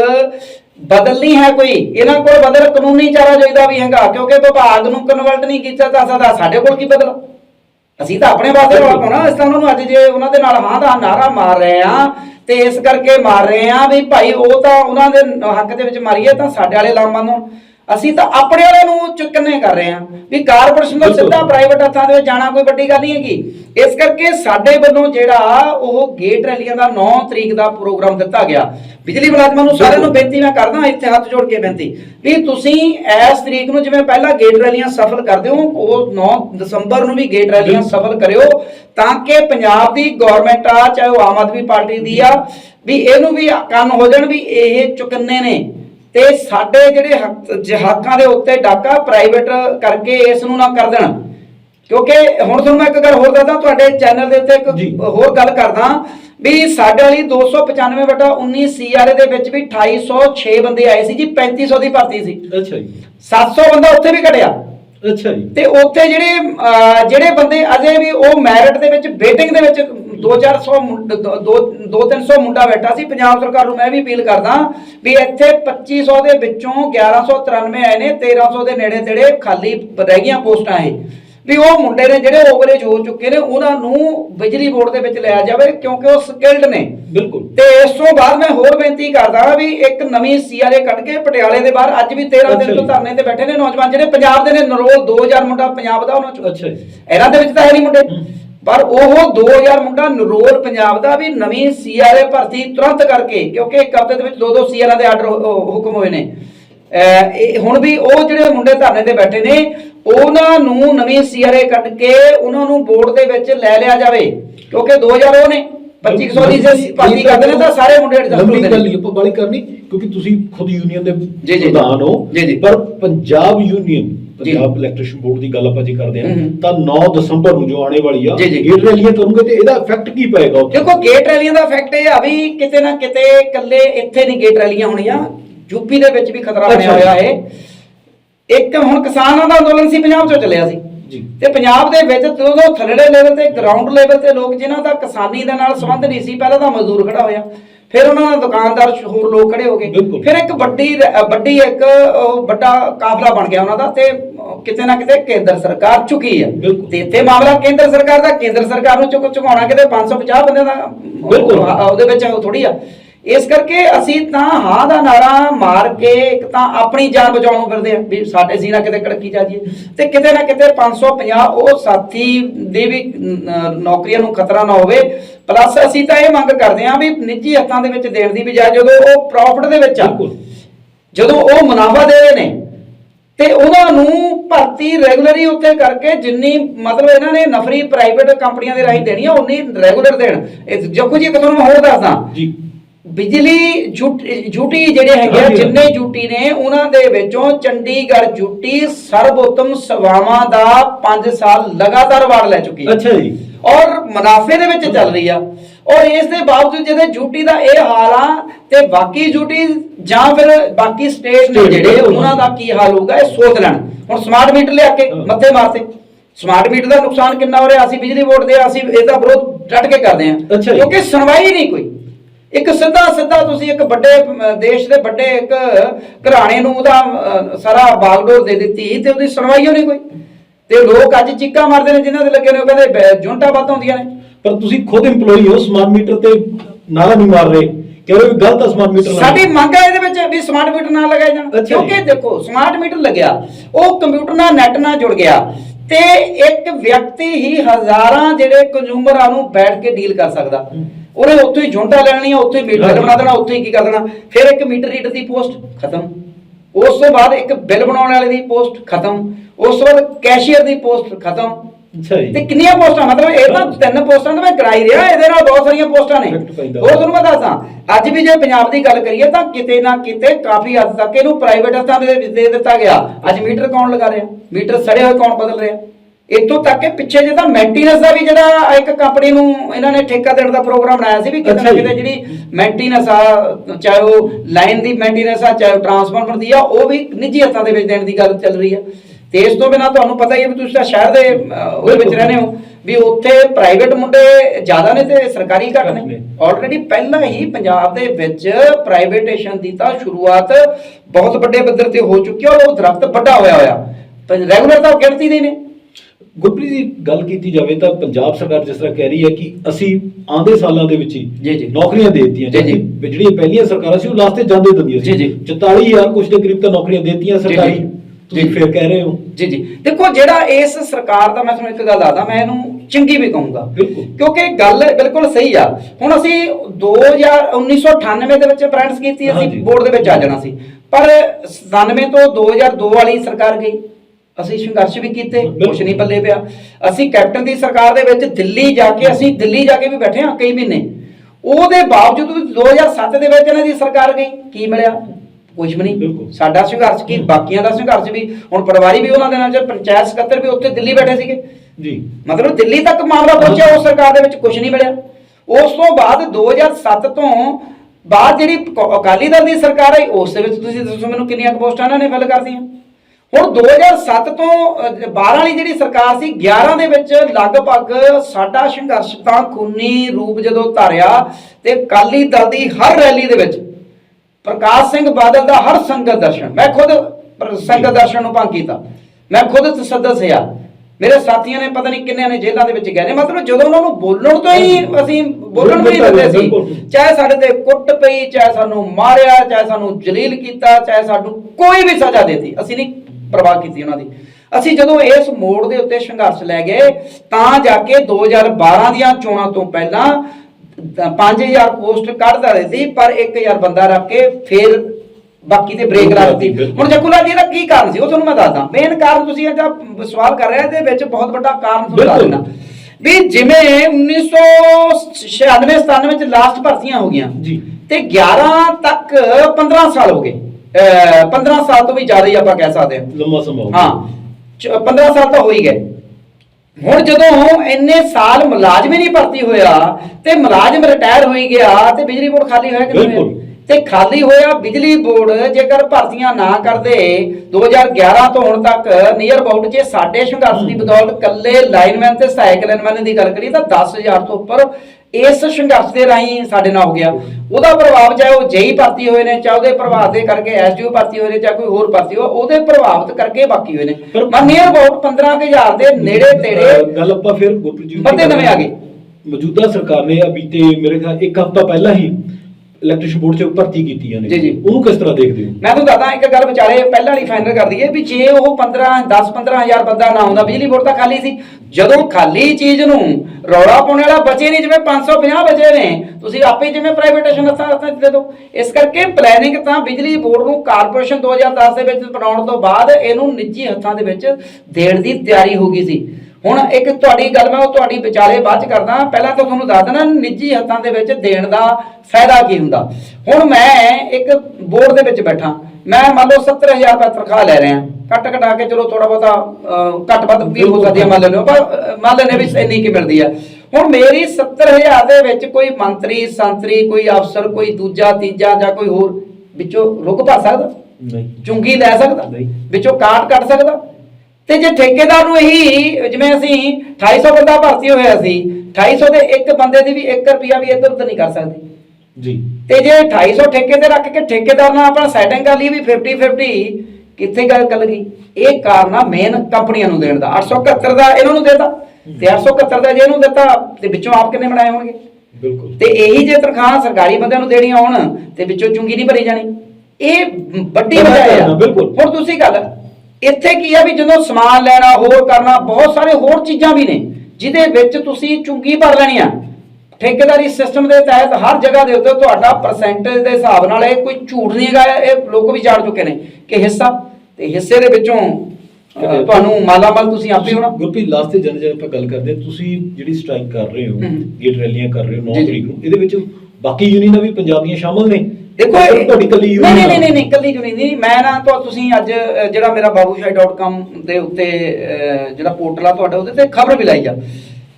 ਬਦਲ ਨਹੀਂ ਹੈ ਕੋਈ ਇਹਨਾਂ ਕੋਲ ਬਦਲ ਕਾਨੂੰਨੀ ਚਾਰਾ ਚਾਹੀਦਾ ਵੀ ਹੈਗਾ ਕਿਉਂਕਿ ਵਿਭਾਗ ਨੂੰ ਕਨਵਰਟ ਨਹੀਂ ਕੀਤਾ ਜਾ ਸਕਦਾ। ਸਾਡੇ ਕੋਲ ਕੀ ਬਦਲ? ਅਸੀਂ ਤਾਂ ਆਪਣੇ ਵਾਸਤੇ ਰੌਲਾ ਪਾਉਣਾ। ਇਸ ਤਾਂ ਉਹਨਾਂ ਨੂੰ ਅੱਜ ਜੇ ਉਹਨਾਂ ਦੇ ਨਾਲ ਹਾਂ ਦਾ ਨਾਰਾ ਮਾਰ ਰਹੇ ਆ, ਤੇ ਇਸ ਕਰਕੇ ਮਾਰ ਰਹੇ ਆ ਵੀ ਭਾਈ ਉਹ ਤਾਂ ਉਹਨਾਂ ਦੇ ਹੱਕ ਦੇ ਵਿੱਚ ਮਾਰੀਏ ਤਾਂ ਸਾਡੇ ਵਾਲੇ ਲਾਮਬੰਦ ਹੋਣ। ਅਸੀਂ ਤਾਂ ਆਪਣੇ ਵਾਲਿਆਂ ਨੂੰ ਚੁੱਕਣੇ ਕਰ ਰਹੇ ਆ ਵੀ ਕਾਰਪੋਰੇਸ਼ਨ ਦਾ ਬਿਲਕੁਲ। ਸਿੱਧਾ ਪ੍ਰਾਈਵੇਟ ਹੱਥਾਂ ਦੇ ਵਿੱਚ ਜਾਣਾ ਕੋਈ ਵੱਡੀ ਗੱਲ ਨਹੀਂ ਹੈਗੀ। ਇਸ ਕਰਕੇ ਸਾਡੇ ਵੱਲੋਂ ਜਿਹੜਾ ਉਹ ਗੇਟ ਰੈਲੀਆਂ ਦਾ 9 ਤਰੀਕ ਦਾ ਪ੍ਰੋਗਰਾਮ ਦਿੱਤਾ ਗਿਆ। ਬਿਜਲੀ ਮੁਲਾਜ਼ਮਾਂ ਨੂੰ ਸਾਰਿਆਂ ਨੂੰ ਬੇਨਤੀ ਮੈਂ ਕਰਦਾ ਇੱਥੇ ਹੱਥ ਜੋੜ ਕੇ ਬੇਨਤੀ ਵੀ ਤੁਸੀਂ ਇਸ ਤਰੀਕ ਨੂੰ ਜਿਵੇਂ ਪਹਿਲਾਂ ਗੇਟ ਰੈਲੀਆਂ ਸਫਲ ਕਰਦੇ ਹੋ ਉਹ 9 ਦਸੰਬਰ ਨੂੰ ਵੀ ਗੇਟ ਰੈਲੀਆਂ ਸਫਲ ਕਰਿਓ ਤਾਂ ਕਿ ਪੰਜਾਬ ਦੀ ਗਵਰਨਮੈਂਟ ਆ ਚਾਹੇ ਉਹ ਆਮ ਆਦਮੀ ਪਾਰਟੀ ਦੀ ਆ ਵੀ ਇਹਨੂੰ ਵੀ ਕੰਨ ਹੋ ਜਾਣ ਵੀ ਇਹ ਚੁਕੰਨੇ ਨੇ। ਤੇ ਸਾਡੇ ਜਿਹੜੇ ਹੱਕ- ਜ- ਹੱਕਾਂ ਦੇ ਉੱਤੇ ਡਾਕਾ ਪ੍ਰਾਈਵੇਟ ਕਰਕੇ ਇਸ ਨੂੰ ਨਾ ਕਰ ਦੇਣ। ਕਿਉਂਕਿ ਹੁਣ ਤੁਹਾਨੂੰ ਮੈਂ ਇੱਕ ਗੱਲ ਹੋਰ ਦੱਸਦਾ ਤੁਹਾਡੇ ਚੈਨਲ ਦੇ ਉੱਤੇ। ਇੱਕ ਹੋਰ ਗੱਲ ਕਰਦਾ ਵੀ ਸਾਡੇ ਵਾਲੀ 295 ਵਟਾ 19 ਸੀਆਰਏ ਦੇ ਵਿੱਚ ਵੀ 2806 ਬੰਦੇ ਆਏ ਸੀ ਜੀ 3500 ਦੀ ਭਰਤੀ ਸੀ। ਅੱਛਾ ਜੀ। 700 ਬੰਦਾ ਉੱਥੇ ਵੀ ਘਟਿਆ ਅੱਛਾ ਜੀ। ਤੇ ਉੱਥੇ ਜਿਹੜੇ ਜਿਹੜੇ ਬੰਦੇ ਅਜੇ ਵੀ ਉਹ ਮੈਰਿਟ ਦੇ ਵਿੱਚ ਵੇਟਿੰਗ ਦੇ ਵਿੱਚ 2400 ਦੋ 300 ਮੁੰਡਾ ਬੈਠਾ ਸੀ। ਪੰਜਾਬ ਸਰਕਾਰ ਨੂੰ ਮੈਂ ਵੀ ਅਪੀਲ ਕਰਦਾ ਵੀ ਇੱਥੇ 2500 ਦੇ ਵਿੱਚੋਂ 1193 ਆਏ ਨੇ 1300 ਦੇ ਨੇੜੇ ਤੇੜੇ ਖਾਲੀ ਰਹਿ ਗਈਆਂ ਪੋਸਟਾਂ ਇਹ। ਵੀ ਉਹ ਮੁੰਡੇ ਨੇ ਜਿਹੜੇ ਓਵਰੇਜ ਹੋ ਚੁੱਕੇ ਨੇ ਉਹਨਾਂ ਨੂੰ ਬਿਜਲੀ ਬੋਰਡ ਦੇ ਵਿੱਚ ਲਿਆ ਜਾਵੇ ਕਿਉਂਕਿ ਉਹ ਸਕਿਲਡ ਨੇ। ਬਿਲਕੁਲ। ਤੇ ਇਸ ਤੋਂ ਬਾਅਦ ਮੈਂ ਹੋਰ ਬੇਨਤੀ ਕਰਦਾ ਵੀ ਇੱਕ ਨਵੀਂ ਸੀਆਰਏ ਕੱਢ ਕੇ ਪਟਿਆਲੇ ਦੇ ਬਾਹਰ ਅੱਜ ਵੀ 13 ਦਿਨ ਤੋਂ। ਧਰਨੇ ਤੇ ਬੈਠੇ ਨੇ ਨੌਜਵਾਨ ਜਿਹੜੇ ਪੰਜਾਬ ਦੇ ਨੇ ਨਰੋਲ 2000 ਮੁੰਡਾ ਪੰਜਾਬ ਦਾ ਉਹਨਾਂ ਚੋਂ। ਅੱਛਾ ਇਹਨਾਂ ਦੇ ਵਿੱਚ ਤਾਂ ਹੈ ਨਹੀਂ ਮੁੰਡੇ। ਪਰ ਉਹ 2000 ਮੁੰਡਾ ਨਰੋਲ ਪੰਜਾਬ ਦਾ ਵੀ ਨਵੀਂ ਸੀਆਰਏ ਭਰਤੀ ਤੁਰੰਤ ਕਰਕੇ ਕਿਉਂਕਿ ਇੱਕ ਹਫ਼ਤੇ ਦੇ ਵਿੱਚ ਦੋ ਦੋ ਸੀਆਰਾਂ ਦੇ ਆਰਡਰ ਹੁਕਮ ਹੋਏ ਨੇ ਹੁਣ ਵੀ ਉਹ ਜਿਹੜੇ ਮੁੰਡੇ ਧਰਨੇ ਤੇ ਬੈਠੇ ਨੇ ਉਹਨਾਂ ਨੂੰ ਨਵੀਂ ਸੀਆਰਏ ਕੱਢ ਕੇ ਉਹਨਾਂ ਨੂੰ ਬੋਰਡ ਦੇ ਵਿੱਚ ਲੈ ਲਿਆ ਜਾਵੇ ਕਿਉਂਕਿ 2000 ਉਹ ਨੇ 2500 ਦੀ ਜੇ ਭਰਤੀ ਕਰਦੇ ਨੇ ਤਾਂ ਸਾਰੇ ਮੁੰਡੇ ਐਡਜਸਟ ਹੁੰਦੇ ਗੱਲ ਨਹੀਂ ਆਪਾਂ ਬਾਲੀ ਕਰਨੀ ਕਿਉਂਕਿ ਤੁਸੀਂ ਖੁਦ ਯੂਨੀਅਨ ਦੇ। ਪ੍ਰਧਾਨ ਹੋ। ਪਰ Punjab union Punjab electrician board ਦੀ ਗੱਲ ਆਪਾਂ ਜੇ ਕਰਦੇ ਹਾਂ। ਤਾਂ 9 ਦਸੰਬਰ ਨੂੰ ਜੋ ਆਉਣੇ ਵਾਲੀ ਆ। ਗੇਟ ਰੈਲੀਆਂ ਕਰੂੰਗੇ ਤੇ ਇਹਦਾ ਇਫੈਕਟ ਕੀ ਪਏਗਾ ਦੇਖੋ ਗੇਟ ਰੈਲੀਆਂ ਦਾ ਇਫੈਕਟ ਇਹ ਆ ਵੀ ਕਿਤੇ ਨਾ ਕਿਤੇ ਇਕੱਲੇ ਇੱਥੇ ਨਹੀਂ ਗੇਟ ਰੈਲੀਆਂ ਹੋਣੀਆਂ ਯੂਪੀ ਦੇ ਵਿੱਚ ਵੀ ਖਤਰਾ ਬਣਿਆ। ਹੋਇਆ ਹੈ ਇੱਕ ਹੁਣ ਕਿਸਾਨਾਂ ਦਾ ਅੰਦੋਲਨ ਸੀ ਪੰਜਾਬ ਚੋਂ ਚੱਲਿਆ ਸੀ ਜੀ। ਤੇ ਪੰਜਾਬ ਦੇ ਵਿੱਚ ਜਦੋਂ ਥੱਲੜੇ ਲੈਵਲ ਤੇ ਗਰਾਊਂਡ ਲੈਵਲ ਤੇ ਲੋਕ ਜਿਨ੍ਹਾਂ ਦਾ ਕਿਸਾਨੀ ਦੇ ਨਾਲ ਸੰਬੰਧ ਨਹੀਂ ਸੀ ਪਹਿਲਾਂ ਤਾਂ ਮਜ਼ਦੂਰ ਖੜਾ ਹੋਇਆ ਫਿਰ ਉਹਨਾਂ ਦਾ ਦੁਕਾਨਦਾਰ ਹੋਰ ਲੋਕ ਖੜੇ ਹੋ ਗਏ। ਫਿਰ ਇੱਕ ਵੱਡੀ ਵੱਡੀ ਇੱਕ ਵੱਡਾ ਕਾਫਲਾ ਬਣ ਗਿਆ ਉਹਨਾਂ ਦਾ ਤੇ ਕਿਤੇ ਨਾ ਕਿਤੇ ਕੇਂਦਰ ਸਰਕਾਰ ਝੁਕੀ ਹੈ। ਤੇ ਇੱਥੇ ਮਾਮਲਾ ਕੇਂਦਰ ਸਰਕਾਰ ਦਾ ਕੇਂਦਰ ਸਰਕਾਰ ਨੂੰ ਝੁਕ ਝੁਕਾਉਣਾ ਕਿਤੇ 550 ਬੰਦੇ ਦਾ ਬਿਲਕੁਲ। ਉਹ- ਉਹਦੇ ਵਿੱਚ ਥੋੜੀ ਆ ਇਸ ਕਰਕੇ ਅਸੀਂ ਤਾਂ ਹਾਂ ਦਾ ਨਾਰਾ ਮਾਰ ਕੇ ਇੱਕ ਤਾਂ ਆਪਣੀ ਜਾਨ ਬਚਾਉਣ ਨੂੰ ਫਿਰਦੇ ਆ ਵੀ ਸਾਡੇ ਸੀ ਨਾ ਕਿਤੇ ਕੜਕੀ ਜਾ ਜਾਈਏ। ਤੇ ਕਿਤੇ ਨਾ ਕਿਤੇ 550 ਉਹ ਸਾਥੀ ਦੀ ਵੀ ਨੌਕਰੀਆਂ ਨੂੰ ਖਤਰਾ ਨਾ ਹੋਵੇ। ਪਲੱਸ ਅਸੀਂ ਤਾਂ ਇਹ ਮੰਗ ਕਰਦੇ ਆ ਵੀ ਨਿੱਜੀ ਹੱਥਾਂ ਦੇ ਵਿੱਚ ਦੇਣ ਦੀ ਬਜਾਏ ਜਦੋਂ ਉਹ ਪ੍ਰੋਫਿਟ ਦੇ ਵਿੱਚ ਆ ਜਦੋਂ ਉਹ ਮੁਨਾਫਾ ਦੇ ਰਹੇ ਨੇ ਤੇ ਉਹਨਾਂ ਨੂੰ ਭਰਤੀ ਰੈਗੂਲਰੀ ਉੱਤੇ ਕਰਕੇ ਜਿੰਨੀ ਮਤਲਬ ਇਹਨਾਂ ਨੇ ਨਫਰੀ ਪ੍ਰਾਈਵੇਟ ਕੰਪਨੀਆਂ ਦੇ ਰਾਹੀਂ ਦੇਣੀ ਆ ਉਨੀ ਰੈਗੂਲਰ ਦੇਣ ਜੀ ਇੱਕ ਤੁਹਾਨੂੰ ਹੋਰ ਦੱਸਦਾ। ਜੀ। ਬਿਜਲੀ ਜੁਟ- ਜਿਹੜੇ ਹੈਗੇ ਆ। ਜਿੰਨੇ ਜੂਟੀ ਨੇ ਉਹਨਾਂ ਦੇ ਵਿੱਚੋਂ ਚੰਡੀਗੜ੍ਹ ਜੂਟੀ ਸਰਵੋਤਮ ਸੇਵਾਵਾਂ ਦਾ 5 ਸਾਲ ਲਗਾਤਾਰ ਵਾਰ ਲੈ ਚੁੱਕੀ ਹੈ ਅੱਛਾ ਜੀ ਔਰ ਮੁਨਾਫੇ ਦੇ ਵਿੱਚ ਚੱਲ ਰਹੀ ਆ ਔਰ ਇਸ ਦੇ ਬਾਵਜੂਦ ਜਿਹਦੇ ਜੂਟੀ ਦਾ ਇਹ ਹਾਲ ਆ ਤੇ ਬਾਕੀ ਜੂਟੀ ਜਾਂ ਫਿਰ ਬਾਕੀ ਸਟੇਟ ਨੇ ਜਿਹੜੇ। ਉਹਨਾਂ ਦਾ ਕੀ ਹਾਲ ਹੋਊਗਾ ਇਹ ਸੋਚ ਲੈਣ ਹੁਣ ਸਮਾਰਟ ਮੀਟਰ ਲਿਆ ਕੇ। ਮੱਥੇ ਮਾਰਤੇ ਸਮਾਰਟ ਮੀਟਰ ਦਾ ਨੁਕਸਾਨ ਕਿੰਨਾ ਹੋ ਰਿਹਾ ਅਸੀਂ ਬਿਜਲੀ ਬੋਰਡ ਦੇ ਅਸੀਂ ਇਹਦਾ ਵਿਰੋਧ ਡਟ ਕੇ ਕਰਦੇ ਜੀ। ਕਿਉਂਕਿ ਸੁਣਵਾਈ ਨਹੀਂ ਕੋਈ ਇੱਕ ਸਿੱਧਾ ਸਿੱਧਾ ਤੁਸੀਂ ਇੱਕ ਵੱਡੇ ਦੇਸ਼ ਦੇ ਵੱਡੇ ਇੱਕ ਘਰਾਣੇ ਨੂੰ ਉਹਦਾ ਸਾਰਾ ਬਾਗਡੋਰ ਦੇ ਦਿੱਤੀ ਤੇ ਉਹਦੀ ਸੁਣਵਾਈ ਹੋਣੀ ਕੋਈ। ਤੇ ਲੋਕ ਅੱਜ ਚੀਕਾਂ ਮਾਰਦੇ ਨੇ ਜਿਨ੍ਹਾਂ ਦੇ ਲੱਗੇ ਨੇ ਉਹ ਕਹਿੰਦੇ ਜੁੰਟਾ ਵੱਧ ਹੁੰਦੀਆਂ ਨੇ। ਪਰ ਤੁਸੀਂ ਖੁਦ EMPLOYE ਹੋ ਸਮਾਰਟ ਮੀਟਰ ਤੇ ਨਾਰਾ ਨਹੀਂ ਮਾਰ ਰਹੇ। ਕਹਿ ਰਹੇ ਹੋ ਵੀ ਗਲਤ ਸਮਾਰਟ ਮੀਟਰ ਸਾਡੀ ਮੰਗ ਹੈ ਇਹਦੇ ਵਿੱਚ ਵੀ ਸਮਾਰਟ ਮੀਟਰ ਨਾ ਲਗਾਏ ਜਾਣ। ਕਿਉਂਕਿ ਦੇਖੋ ਸਮਾਰਟ ਮੀਟਰ ਲੱਗਿਆ ਉਹ ਕੰਪਿਊਟਰ ਨਾਲ ਨੈਟ ਨਾਲ ਜੁੜ ਗਿਆ। ਤੇ ਇੱਕ ਵਿਅਕਤੀ ਹੀ ਹਜ਼ਾਰਾਂ ਜਿਹੜੇ ਕੰਜ਼ੂਮਰਾਂ ਨੂੰ ਬੈਠ ਕੇ ਡੀਲ ਕਰ ਸਕਦਾ। ਉਹਨੇ ਉੱਥੇ ਹੀ ਝੁੰਟਾ ਲੈਣੀ ਆ ਉੱਥੇ ਹੀ ਮੀਟਰ। ਬਣਾ ਦੇਣਾ ਉੱਥੇ ਹੀ ਕੀ ਕਰ ਦੇਣਾ? ਫਿਰ ਇੱਕ ਮੀਟਰ ਰੀਡਰ ਦੀ ਪੋਸਟ ਖਤਮ। ਉਸ ਤੋਂ ਬਾਅਦ ਇੱਕ ਬਿੱਲ ਬਣਾਉਣ ਵਾਲੇ ਦੀ ਪੋਸਟ ਖਤਮ। ਉਸ ਤੋਂ ਬਾਅਦ ਕੈਸ਼ੀਅਰ ਦੀ ਪੋਸਟ ਖਤਮ। ਤੇ ਕਿੰਨੀਆਂ ਪੋਸਟਾਂ? ਮਤਲਬ ਇਹ ਤਾਂ ਤਿੰਨ ਪੋਸਟਾਂ ਤਾਂ ਮੈਂ ਕਰਾਈ ਰਿਹਾ ਇਹਦੇ ਨਾਲ ਬਹੁਤ ਸਾਰੀਆਂ ਪੋਸਟਾਂ ਨੇ। ਹੋਰ ਤੁਹਾਨੂੰ ਮੈਂ ਦੱਸਾਂ ਅੱਜ ਵੀ ਜੇ ਪੰਜਾਬ ਦੀ ਗੱਲ ਕਰੀਏ ਤਾਂ ਕਿਤੇ ਨਾ ਕਿਤੇ ਕਾਫੀ ਹੱਦ ਤੱਕ ਇਹਨੂੰ ਪ੍ਰਾਈਵੇਟ ਹੱਥਾਂ ਦੇ ਦੇ ਦਿੱਤਾ ਗਿਆ। ਅੱਜ ਮੀਟਰ ਕੌਣ ਲਗਾ ਰਿਹਾ? ਮੀਟਰ ਸੜੇ ਹੋਏ ਕੌਣ ਬਦਲ ਰਿਹਾ? ਇੱਥੋਂ ਤੱਕ ਕਿ ਪਿੱਛੇ ਜੇ ਤਾਂ ਮੇਨਟੇਨੈਂਸ ਦਾ ਵੀ ਜਿਹੜਾ ਇੱਕ ਕੰਪਨੀ ਨੂੰ ਇਹਨਾਂ ਨੇ ਠੇਕਾ ਦੇਣ ਦਾ ਪ੍ਰੋਗਰਾਮ ਬਣਾਇਆ ਸੀ ਵੀ ਕਿਤੇ ਨਾ। ਕਿਤੇ ਜਿਹੜੀ ਮੇਨਟੇਨੈਂਸ ਆ ਚਾਹੇ ਉਹ ਲਾਈਨ ਦੀ ਮੇਨਟੇਨੈਂਸ ਆ ਚਾਹੇ ਟਰਾਂਸਫਾਰਮਰ ਦੀ ਆ ਉਹ ਵੀ ਨਿੱਜੀ ਹੱਥਾਂ ਦੇ ਵਿੱਚ ਦੇਣ ਦੀ ਗੱਲ ਚੱਲ ਰਹੀ ਆ ਤੇ ਇਸ ਤੋਂ ਬਿਨਾਂ ਤੁਹਾਨੂੰ ਪਤਾ ਹੀ ਹੈ ਵੀ ਤੁਸੀਂ ਤਾਂ ਸ਼ਹਿਰ ਦੇ ਉਹਦੇ ਵਿੱਚ ਰਹਿੰਦੇ ਹੋ ਵੀ ਉੱਥੇ ਪ੍ਰਾਈਵੇਟ ਮੁੰਡੇ ਜ਼ਿਆਦਾ ਨੇ ਤੇ ਸਰਕਾਰੀ ਘੱਟ ਨੇ। ਆਲਰੇਡੀ ਪਹਿਲਾਂ ਹੀ ਪੰਜਾਬ ਦੇ ਵਿੱਚ ਪ੍ਰਾਈਵੇਟੇਸ਼ਨ ਦੀ ਤਾਂ ਸ਼ੁਰੂਆਤ ਬਹੁਤ ਵੱਡੇ ਪੱਧਰ ਤੇ ਹੋ ਚੁੱਕੀ ਹੈ ਔਰ ਉਹ ਦਰਖਤ ਵੱਡਾ ਹੋਇਆ ਹੋਇਆ ਪਰ ਰੈਗੂਲਰ ਤਾਂ ਗਿਣਤੀ ਦੇ ਨੇ ਗੁਰਪ੍ਰੀਤ ਜੀ ਗੱਲ ਕੀਤੀ ਜਾਵੇ ਤਾਂ ਪੰਜਾਬ ਸਰਕਾਰ ਜਿਸ ਤਰ੍ਹਾਂ ਕਹਿ ਰਹੀ ਹੈ ਕਿ ਅਸੀਂ ਆਉਂਦੇ ਸਾਲਾਂ ਦੇ ਵਿੱਚ ਹੀ ਜੀ। ਨੌਕਰੀਆਂ ਦੇ ਦਿੱਤੀਆਂ ਜੀ, ਜੀ। ਜਿਹੜੀਆਂ ਪਹਿਲੀਆਂ ਸਰਕਾਰਾਂ ਸੀ ਉਹ ਲਾਸਟ ਤੇ ਜਾਂਦੇ ਦਿੰਦੀਆਂ ਸੀ ਜੀ, ਜੀ। 44000 ਕੁਛ ਦੇ ਕਰੀਬ ਤਾਂ ਨੌਕਰੀਆਂ ਦੇ ਦਿੱਤੀਆਂ ਸਰਕਾਰੀ। ਤੁਸੀਂ। ਫਿਰ ਕਹਿ ਰਹੇ ਹੋ ਜੀ ਜੀ ਦੇਖੋ ਜਿਹੜਾ ਇਸ ਸਰਕਾਰ ਦਾ ਮੈਂ ਤੁਹਾਨੂੰ ਇੱਕ ਗੱਲ ਆਦਾ ਮੈਂ ਇਹਨੂੰ ਚੰਗੀ ਵੀ ਕਹੂੰਗਾ। ਕਿਉਂਕਿ ਗੱਲ ਬਿਲਕੁਲ ਸਹੀ ਆ ਹੁਣ ਅਸੀਂ 2000 1998 ਦੇ ਵਿੱਚ ਅਪ੍ਰੈਂਟਿਸ ਕੀਤੀ ਅਸੀਂ। ਬੋਰਡ ਦੇ ਵਿੱਚ ਆ ਜਾਣਾ ਸੀ ਪਰ 97 ਤੋਂ 2002 ਵਾਲੀ ਸਰਕਾਰ ਗਈ ਅਸੀਂ ਸੰਘਰਸ਼ ਵੀ ਕੀਤੇ। ਕੁਛ ਨਹੀਂ ਪੱਲੇ ਪਿਆ। ਅਸੀਂ ਕੈਪਟਨ ਦੀ ਸਰਕਾਰ ਦੇ ਵਿੱਚ ਦਿੱਲੀ ਜਾ ਕੇ ਅਸੀਂ ਦਿੱਲੀ ਜਾ ਕੇ ਵੀ ਬੈਠੇ ਹਾਂ ਕਈ ਮਹੀਨੇ। ਉਹਦੇ ਬਾਵਜੂਦ ਵੀ 2007 ਦੇ ਵਿੱਚ ਇਹਨਾਂ ਦੀ ਸਰਕਾਰ ਗਈ ਕੀ ਮਿਲਿਆ? ਕੁਝ ਵੀ ਨਹੀਂ। ਸਾਡਾ ਸੰਘਰਸ਼ ਕੀ ਬਾਕੀਆਂ ਦਾ ਸੰਘਰਸ਼ ਵੀ। ਹੁਣ ਪਟਵਾਰੀ ਵੀ ਉਹਨਾਂ ਦੇ ਨਾਲ ਜੇ ਪੰਚਾਇਤ ਸਕੱਤਰ ਵੀ ਉੱਥੇ ਦਿੱਲੀ ਬੈਠੇ ਸੀਗੇ। ਜੀ। ਮਤਲਬ ਦਿੱਲੀ ਤੱਕ ਮਾਮਲਾ ਪਹੁੰਚਿਆ ਉਸ ਸਰਕਾਰ ਦੇ ਵਿੱਚ ਕੁਝ ਨਹੀਂ ਮਿਲਿਆ। ਉਸ ਤੋਂ ਬਾਅਦ 2007 ਤੋਂ ਬਾਅਦ ਜਿਹੜੀ ਅਕਾਲੀ ਦਲ ਦੀ ਸਰਕਾਰ ਆਈ ਉਸ ਦੇ ਵਿੱਚ ਤੁਸੀਂ ਦੱਸੋ ਮੈਨੂੰ ਕਿੰਨੀਆਂ ਕੁ ਪੋਸਟਾਂ ਇਹਨਾਂ ਨੇ ਫਿਲ ਕਰਦੀਆਂ ਹੁਣ 2007 ਤੋਂ ਅਹ, 12 ਵਾਲੀ ਜਿਹੜੀ ਸਰਕਾਰ ਸੀ 11 ਦੇ ਵਿੱਚ ਲਗਭਗ ਸਾਡਾ ਸੰਘਰਸ਼ ਤਾਂ ਖੂਨੀ ਰੂਪ ਜਦੋਂ ਧਾਰਿਆ ਤੇ ਅਕਾਲੀ ਦਲ ਦੀ ਹਰ ਰੈਲੀ ਦੇ ਵਿੱਚ ਪ੍ਰਕਾਸ਼ ਸਿੰਘ ਬਾਦਲ ਦਾ ਹਰ ਸੰਗਤ ਦਰਸ਼ਨ। ਮੈਂ ਖੁਦ ਸੰਗਤ ਦਰਸ਼ਨ ਨੂੰ ਭੰਗ ਕੀਤਾ। ਮੈਂ ਖੁਦ ਤਸੱਦਸ ਆ। ਮੇਰੇ ਸਾਥੀਆਂ ਨੇ ਪਤਾ ਨਹੀਂ ਕਿੰਨਿਆਂ ਨੇ ਜੇਲ੍ਹਾਂ ਦੇ ਵਿੱਚ ਗਏ ਨੇ। ਮਤਲਬ ਜਦੋਂ ਉਹਨਾਂ ਨੂੰ ਬੋਲਣ ਤੋਂ ਹੀ ਅਸੀਂ ਬੋਲਣ ਵੀ ਨਹੀਂ ਦਿੰਦੇ ਸੀ। ਚਾਹੇ ਸਾਡੇ ਤੇ ਕੁੱਟ ਪਈ ਚਾਹੇ ਸਾਨੂੰ ਮਾਰਿਆ ਚਾਹੇ ਸਾਨੂੰ ਜਲੀਲ ਕੀਤਾ ਚਾਹੇ ਸਾਨੂੰ ਕੋਈ ਵੀ ਸਜ਼ਾ ਦੇਤੀ। ਅਸੀਂ ਨਹੀਂ ਪਰਵਾਹ ਕੀਤੀ ਉਹਨਾਂ ਦੀ ਅਸੀਂ ਜਦੋਂ ਇਸ ਮੋੜ ਦੇ ਉੱਤੇ ਸੰਘਰਸ਼ ਲੈ ਗਏ ਤਾਂ ਜਾ ਕੇ 2012 ਦੀਆਂ ਚੋਣਾਂ ਤੋਂ ਪਹਿਲਾਂ 5000 ਪੋਸਟ ਕੱਢ ਦਿੱਤੇ ਸੀ ਪਰ 1000 ਬੰਦਾ ਰੱਖ ਕੇ ਫਿਰ ਬਾਕੀ ਤੇ ਬ੍ਰੇਕ ਲਾ ਦਿੱਤੀ। ਹੁਣ ਜੱਗੂਲਾ ਜੀ ਦਾ ਕੀ ਕਾਰਨ ਸੀ ਉਹ ਤੁਹਾਨੂੰ ਮੈਂ ਦੱਸਦਾ ਮੇਨ ਕਾਰਨ ਤੁਸੀਂ ਜਿਹੜਾ ਸਵਾਲ ਕਰ ਰਹੇ ਹੋ ਇਹਦੇ ਵਿੱਚ ਬਹੁਤ ਵੱਡਾ ਕਾਰਨ ਤੁਹਾਨੂੰ ਦੱਸ ਬਿਲਕੁਲ। ਦਿੰਦਾ ਵੀ ਜਿਵੇਂ 1996 97 ਚ ਲਾਸਟ ਭਰਤੀਆਂ ਹੋ ਗਈਆਂ ਜੀ। ਤੇ 11 ਤੱਕ 15 ਸਾਲ ਹੋ ਗਏ 15 ਸਾਲ ਤੋਂ ਵੀ ਜ਼ਿਆਦਾ ਹੀ ਆਪਾਂ ਕਹਿ ਸਕਦੇ ਹਾਂ ਲੰਮਾ ਸਮਾਂ ਹੋ ਗਿਆ। ਹਾਂ ਚ- 15 ਸਾਲ ਤਾਂ ਹੋ ਹੀ ਗਏ ਹੁਣ ਜਦੋਂ ਇੰਨੇ ਸਾਲ ਮੁਲਾਜ਼ਮ ਹੀ ਨਹੀਂ ਭਰਤੀ ਹੋਇਆ ਤੇ ਮੁਲਾਜ਼ਮ ਰਿਟਾਇਰ ਹੋਈ ਗਿਆ ਤੇ ਬਿਜਲੀ ਬੋਰਡ ਖਾਲੀ ਹੋਇਆ ਕਿ ਨਹੀਂ ਬਿਲਕੁਲ। ਹੋਇਆ ਤੇ ਖਾਲੀ ਹੋਇਆ ਬਿਜਲੀ ਬੋਰਡ ਜੇਕਰ ਭਰਤੀਆਂ ਨਾ ਕਰਦੇ 2011 ਤੋਂ ਹੁਣ ਤੱਕ ਨੀਅਰ ਅਬਾਊਟ ਜੇ ਸਾਡੇ ਸੰਘਰਸ਼ ਦੀ ਬਦੌਲਤ ਕੱਲੇ ਲਾਈਨਮੈਨ ਤੇ ਸਹਾਇਕ ਲਾਈਨਮੈਨ ਦੀ ਗੱਲ ਕਰੀ ਤਾਂ 10000 ਤੋਂ ਉੱਪਰ ਇਸ ਸੰਘਰਸ਼ ਦੇ ਰਾਹੀਂ ਸਾਡੇ ਨਾਲ ਹੋ ਗਿਆ ਉਹਦਾ ਪ੍ਰਭਾਵ ਚਾਹੇ ਉਹ ਜੇਈ ਭਰਤੀ ਹੋਏ ਨੇ ਚਾਹੇ ਉਹਦੇ ਪ੍ਰਭਾਵ ਦੇ ਕਰਕੇ ਐਸਡੀਓ ਭਰਤੀ ਹੋਏ ਨੇ ਚਾਹੇ ਕੋਈ ਹੋਰ ਭਰਤੀ ਹੋ ਉਹਦੇ ਪ੍ਰਭਾਵਿਤ ਕਰਕੇ ਬਾਕੀ ਹੋਏ ਨੇ ਪਰ- ਮੈਂ ਨੀਅਰ ਅਬਾਊਟ 15000 ਦੇ ਨੇੜੇ ਤੇੜੇ ਗੱਲ ਆਪਾਂ ਫਿਰ ਗੁਰਪ੍ਰੀਤ ਜੀ ਬੰਦੇ ਨਵੇਂ ਆ ਗਏ। ਮੌਜੂਦਾ ਸਰਕਾਰ ਨੇ ਆ ਬੀਤੇ ਮੇਰੇ ਖਿਆਲ ਇੱਕ ਹਫ਼ਤਾ ਪਹਿਲਾਂ ਹੀ ਇਲੈਕਟ੍ਰੀਸ਼ਨ ਬੋਰਡ 'ਚ ਭਰਤੀ ਕੀਤੀਆਂ ਨੇ ਜੀ, ਜੀ। ਉਹਨੂੰ ਕਿਸ ਤਰ੍ਹਾਂ ਦੇਖਦੇ ਹੋ? ਮੈਂ ਤੁਹਾਨੂੰ ਦੱਸਦਾ ਇੱਕ ਗੱਲ ਵਿਚਾਲੇ ਪਹਿਲਾਂ ਵਾਲੀ ਫਾਈਨਲ ਕਰ ਦਈਏ ਵੀ ਜੇ ਉਹ 15 10 15000 ਬੰਦਾ ਨਾ ਆਉਂਦਾ ਬਿਜਲੀ ਬੋਰਡ ਤਾਂ ਖਾਲੀ ਸੀ। ਜਦੋਂ ਖਾਲੀ ਚੀਜ਼ ਨੂੰ ਰੌਲਾ ਪਾਉਣ ਵਾਲਾ ਬਚੇ ਨਹੀਂ ਜਿਵੇਂ 550 ਬਚੇ ਨੇ ਤੁਸੀਂ ਆਪੇ ਜਿਵੇਂ ਪ੍ਰਾਈਵੇਟੇਸ਼ਨ ਹੱਥਾਂ 'ਚ ਦੇ ਦਿਓ। ਇਸ ਕਰਕੇ ਪਲੈਨਿੰਗ ਤਾਂ ਬਿਜਲੀ ਬੋਰਡ ਨੂੰ ਕਾਰਪੋਰੇਸ਼ਨ 2010 ਦੇ ਵਿੱਚ ਬਣਾਉਣ ਤੋਂ ਬਾਅਦ ਇਹਨੂੰ ਨਿੱਜੀ ਹੱਥਾਂ ਦੇ ਵਿੱਚ ਦੇਣ ਦੀ ਤਿਆਰੀ ਹੋ ਗਈ ਸੀ। ਹੁਣ ਇੱਕ ਤੁਹਾਡੀ ਗੱਲ ਮੈਂ ਉਹ ਤੁਹਾਡੀ ਵਿਚਾਲੇ ਬਾਅਦ ਚ ਕਰਦਾ ਪਹਿਲਾਂ ਤਾਂ ਤੁਹਾਨੂੰ ਦੱਸ ਦੇਣਾ ਨਿੱਜੀ ਹੱਥਾਂ ਦੇ ਵਿੱਚ ਦੇਣ ਦਾ ਫਾਇਦਾ ਕੀ ਹੁੰਦਾ? ਹੁਣ ਮੈਂ ਇੱਕ ਬੋਰਡ ਦੇ ਵਿੱਚ ਬੈਠਾ ਮੈਂ ਮੰਨ ਲਓ 70000 ਰੁਪਏ ਤਨਖਾਹ ਲੈ ਰਿਹਾ ਕੱਟ ਕਟਾ ਕੇ ਚਲੋ ਥੋੜਾ ਬਹੁਤਾ ਘੱਟ ਵੱਧ ਵੀ ਹੋ ਸਕਦੀ ਹੈ ਮੰਨ ਹੋ ਪਰ ਮੰਨ ਲੈਂਦੇ ਵੀ ਇੰਨੀ ਕੀ ਮਿਲਦੀ ਹੈ। ਹੁਣ ਮੇਰੀ 70000 ਦੇ ਵਿੱਚ ਕੋਈ ਮੰਤਰੀ ਸੰਤਰੀ ਕੋਈ ਅਫਸਰ ਕੋਈ ਦੂਜਾ ਤੀਜਾ ਜਾਂ ਕੋਈ ਹੋਰ ਵਿੱਚੋਂ ਰੁਕ ਪਾ ਸਕਦਾ? ਨਹੀਂ। ਚੁੰਗੀ ਲੈ ਸਕਦਾ? ਨਹੀਂ। ਵਿੱਚੋਂ ਕਾਟ ਕੱਢ ਸਕਦਾ? ਤੇ ਜੇ ਠੇਕੇਦਾਰ ਨੂੰ ਇਹੀ ਜਿਵੇਂ ਅਸੀਂ 2800 ਬੰਦਾ ਭਰਤੀ ਹੋਇਆ ਸੀ 2800 ਦੇ ਇੱਕ ਬੰਦੇ ਦੀ ਵੀ 1 ਰੁਪਿਆ ਵੀ ਇੱਧਰ ਉੱਧਰ ਨਹੀਂ ਕਰ ਸਕਦੇ। ਜੀ। ਤੇ ਜੇ 250 ਠੇਕੇ ਤੇ ਰੱਖ ਕੇ ਠੇਕੇਦਾਰ ਨਾਲ ਆਪਣਾ ਸੈਟਿੰਗ ਕਰ ਲਈ ਵੀ 50 50 ਕਿੱਥੇ ਗੱਲ ਗੱਲ ਗਈ? ਇਹ ਕਾਰਨ ਆ ਮੇਨ ਕੰਪਨੀਆਂ ਨੂੰ ਦੇਣ ਦਾ। 871 ਦਾ ਇਹਨਾਂ ਨੂੰ ਦੇਤਾ। ਤੇ 871 ਦਾ ਜੇ ਇਹਨੂੰ ਦਿੱਤਾ ਤੇ ਵਿੱਚੋਂ ਆਪ ਕਿੰਨੇ ਬਣਾਏ ਹੋਣਗੇ? ਬਿਲਕੁਲ। ਤੇ ਇਹੀ ਜੇ ਤਨਖਾਹ ਸਰਕਾਰੀ ਬੰਦਿਆਂ ਨੂੰ ਦੇਣੀਆਂ ਹੋਣ ਤੇ ਵਿੱਚੋਂ ਚੁੰਗੀ ਨਹੀਂ ਭਰੀ ਜਾਣੀ। ਇਹ ਵੱਡੀ ਵਜ੍ਹਾ ਆ, ਬਿਲਕੁਲ। ਹੁਣ ਤੁਸੀਂ ਗੱਲ ਇੱਥੇ ਕੀ ਆ ਵੀ ਜਦੋਂ ਸਮਾਨ ਲੈਣਾ ਹੋਰ ਕਰਨਾ ਬਹੁਤ ਸਾਰੇ ਹੋਰ ਚੀਜ਼ਾਂ ਵੀ ਨੇ ਜਿਹਦੇ ਵਿੱਚ ਤੁਸੀਂ ਚੁੰਗੀ ਭਰ ਲੈਣੀ ਆ ਠੇਕੇਦਾਰੀ ਸਿਸਟਮ ਦੇ ਤਹਿਤ ਹਰ ਜਗ੍ਹਾ ਦੇ ਉੱਤੇ ਤੁਹਾਡਾ ਪਰਸੈਂਟੇਜ ਦੇ ਹਿਸਾਬ ਨਾਲ ਇਹ ਕੋਈ ਝੂਠ ਨਹੀਂ ਹੈਗਾ ਇਹ ਲੋਕ ਵੀ ਜਾਣ ਚੁੱਕੇ ਨੇ ਕਿ ਹਿੱਸਾ ਤੇ ਹਿੱਸੇ ਦੇ ਵਿੱਚੋਂ ਤੁਹਾਨੂੰ ਮਾਲਾ ਮਾਲ ਤੁਸੀਂ ਆਪੇ ਹੋਣਾ ਗੁਰਪ੍ਰੀਤ ਲਾਸਟ ਤੇ ਜਨ ਜਨ ਆਪਾਂ ਗੱਲ ਕਰਦੇ ਹਾਂ, ਤੁਸੀਂ ਜਿਹੜੀ ਸਟ੍ਰਾਈਕ ਕਰ ਰਹੇ ਹੋ। ਗੇਟ ਰੈਲੀਆਂ ਕਰ ਰਹੇ ਹੋ 9 ਜੀ, ਜੀ। ਤਰੀਕ ਨੂੰ ਇਹਦੇ ਵਿੱਚ ਬਾਕੀ ਯੂਨੀਅਨਾਂ ਵੀ ਪੰਜਾਬ ਦੀਆਂ ਸ਼ਾਮਲ ਨੇ ਦੇਖੋ ਇਹ- ਤੁਹਾਡੀ ਕੱਲੀ ਨਹੀਂ ਨਹੀਂ। ਨਹੀਂ ਨਹੀਂ ਕੱਲੀ ਜੁਨੀ ਨਹੀਂ? ਮੈਂ ਨਾ ਤਾਂ ਤੁਸੀਂ ਅੱਜ ਅ, ਜਿਹੜਾ ਮੇਰਾ babushai.com ਦੇ ਉੱਤੇ ਅ, ਜਿਹੜਾ ਪੋਰਟਲ ਆ ਤੁਹਾਡਾ ਉਹਦੇ ਤੇ ਖਬਰ ਵੀ ਲਾਈ ਆ।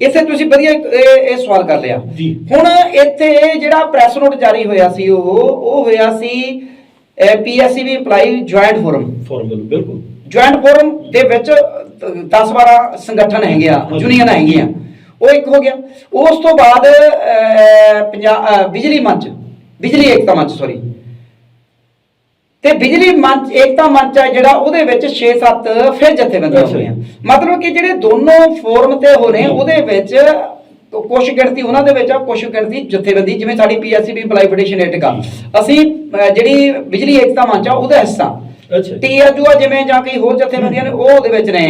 ਇੱਥੇ ਤੁਸੀਂ ਵਧੀਆ ਇੱਕ ਇਹ ਇਹ ਸਵਾਲ ਕਰ ਲਿਆ। ਜੀ। ਹੁਣ ਇੱਥੇ ਜਿਹੜਾ ਪ੍ਰੈਸ ਨੋਟ ਜਾਰੀ ਹੋਇਆ ਸੀ ਉਹ ਉਹ ਹੋਇਆ ਸੀ PSCB EMPLOYE joint forum formal ਬਿਲਕੁਲ। ਜੁਆਇੰਟ ਫੋਰਮ ਦੇ ਵਿੱਚ 10 12 ਸੰਗਠਨ ਹੈਗੇ ਆ ਹਾਂਜੀ। ਯੂਨੀਅਨ ਹੈਗੀਆਂ। ਉਹ ਇੱਕ ਹੋ ਗਿਆ। ਉਸ ਤੋਂ ਬਾਅਦ ਪੰਜਾਬ ਬਿਜਲੀ ਮੰਚ ਬਿਜਲੀ ਏਕਤਾ ਮੰਚ ਸੌਰੀ ਤੇ ਬਿਜਲੀ ਮੰਚ ਏਕਤਾ ਮੰਚ ਆ ਜਿਹੜਾ ਉਹਦੇ ਵਿੱਚ 6-7 ਫਿਰ ਜਥੇਬੰਦੀਆਂ। ਹੋਈਆਂ। ਮਤਲਬ ਕਿ ਜਿਹੜੇ ਦੋਨੋਂ ਫੋਰਮ ਤੇ ਹੋਣੇ ਉਹਦੇ ਵਿੱਚ ਕੁਝ ਗਿਣਤੀ ਉਹਨਾਂ ਦੇ ਵਿੱਚ ਆ ਕੁਝ ਗਿਣਤੀ ਜਥੇਬੰਦੀ ਜਿਵੇਂ ਸਾਡੀ ਪੀਐਸਸੀਬੀ ਅਪਲਾਈ ਫੈਡਰੇਸ਼ਨ ਏਟਕਾ ਅਸੀਂ ਜਿਹੜੀ ਬਿਜਲੀ ਏਕਤਾ ਮੰਚ ਆ ਉਹਦਾ ਹਿੱਸਾ। ਅੱਛਾ। ਟੀਆਰਯੂ ਆ ਜਿਵੇਂ ਜਾਂ ਕਈ ਹੋਰ ਜਥੇਬੰਦੀਆਂ ਨੇ ਉਹ ਉਹਦੇ ਵਿੱਚ ਨੇ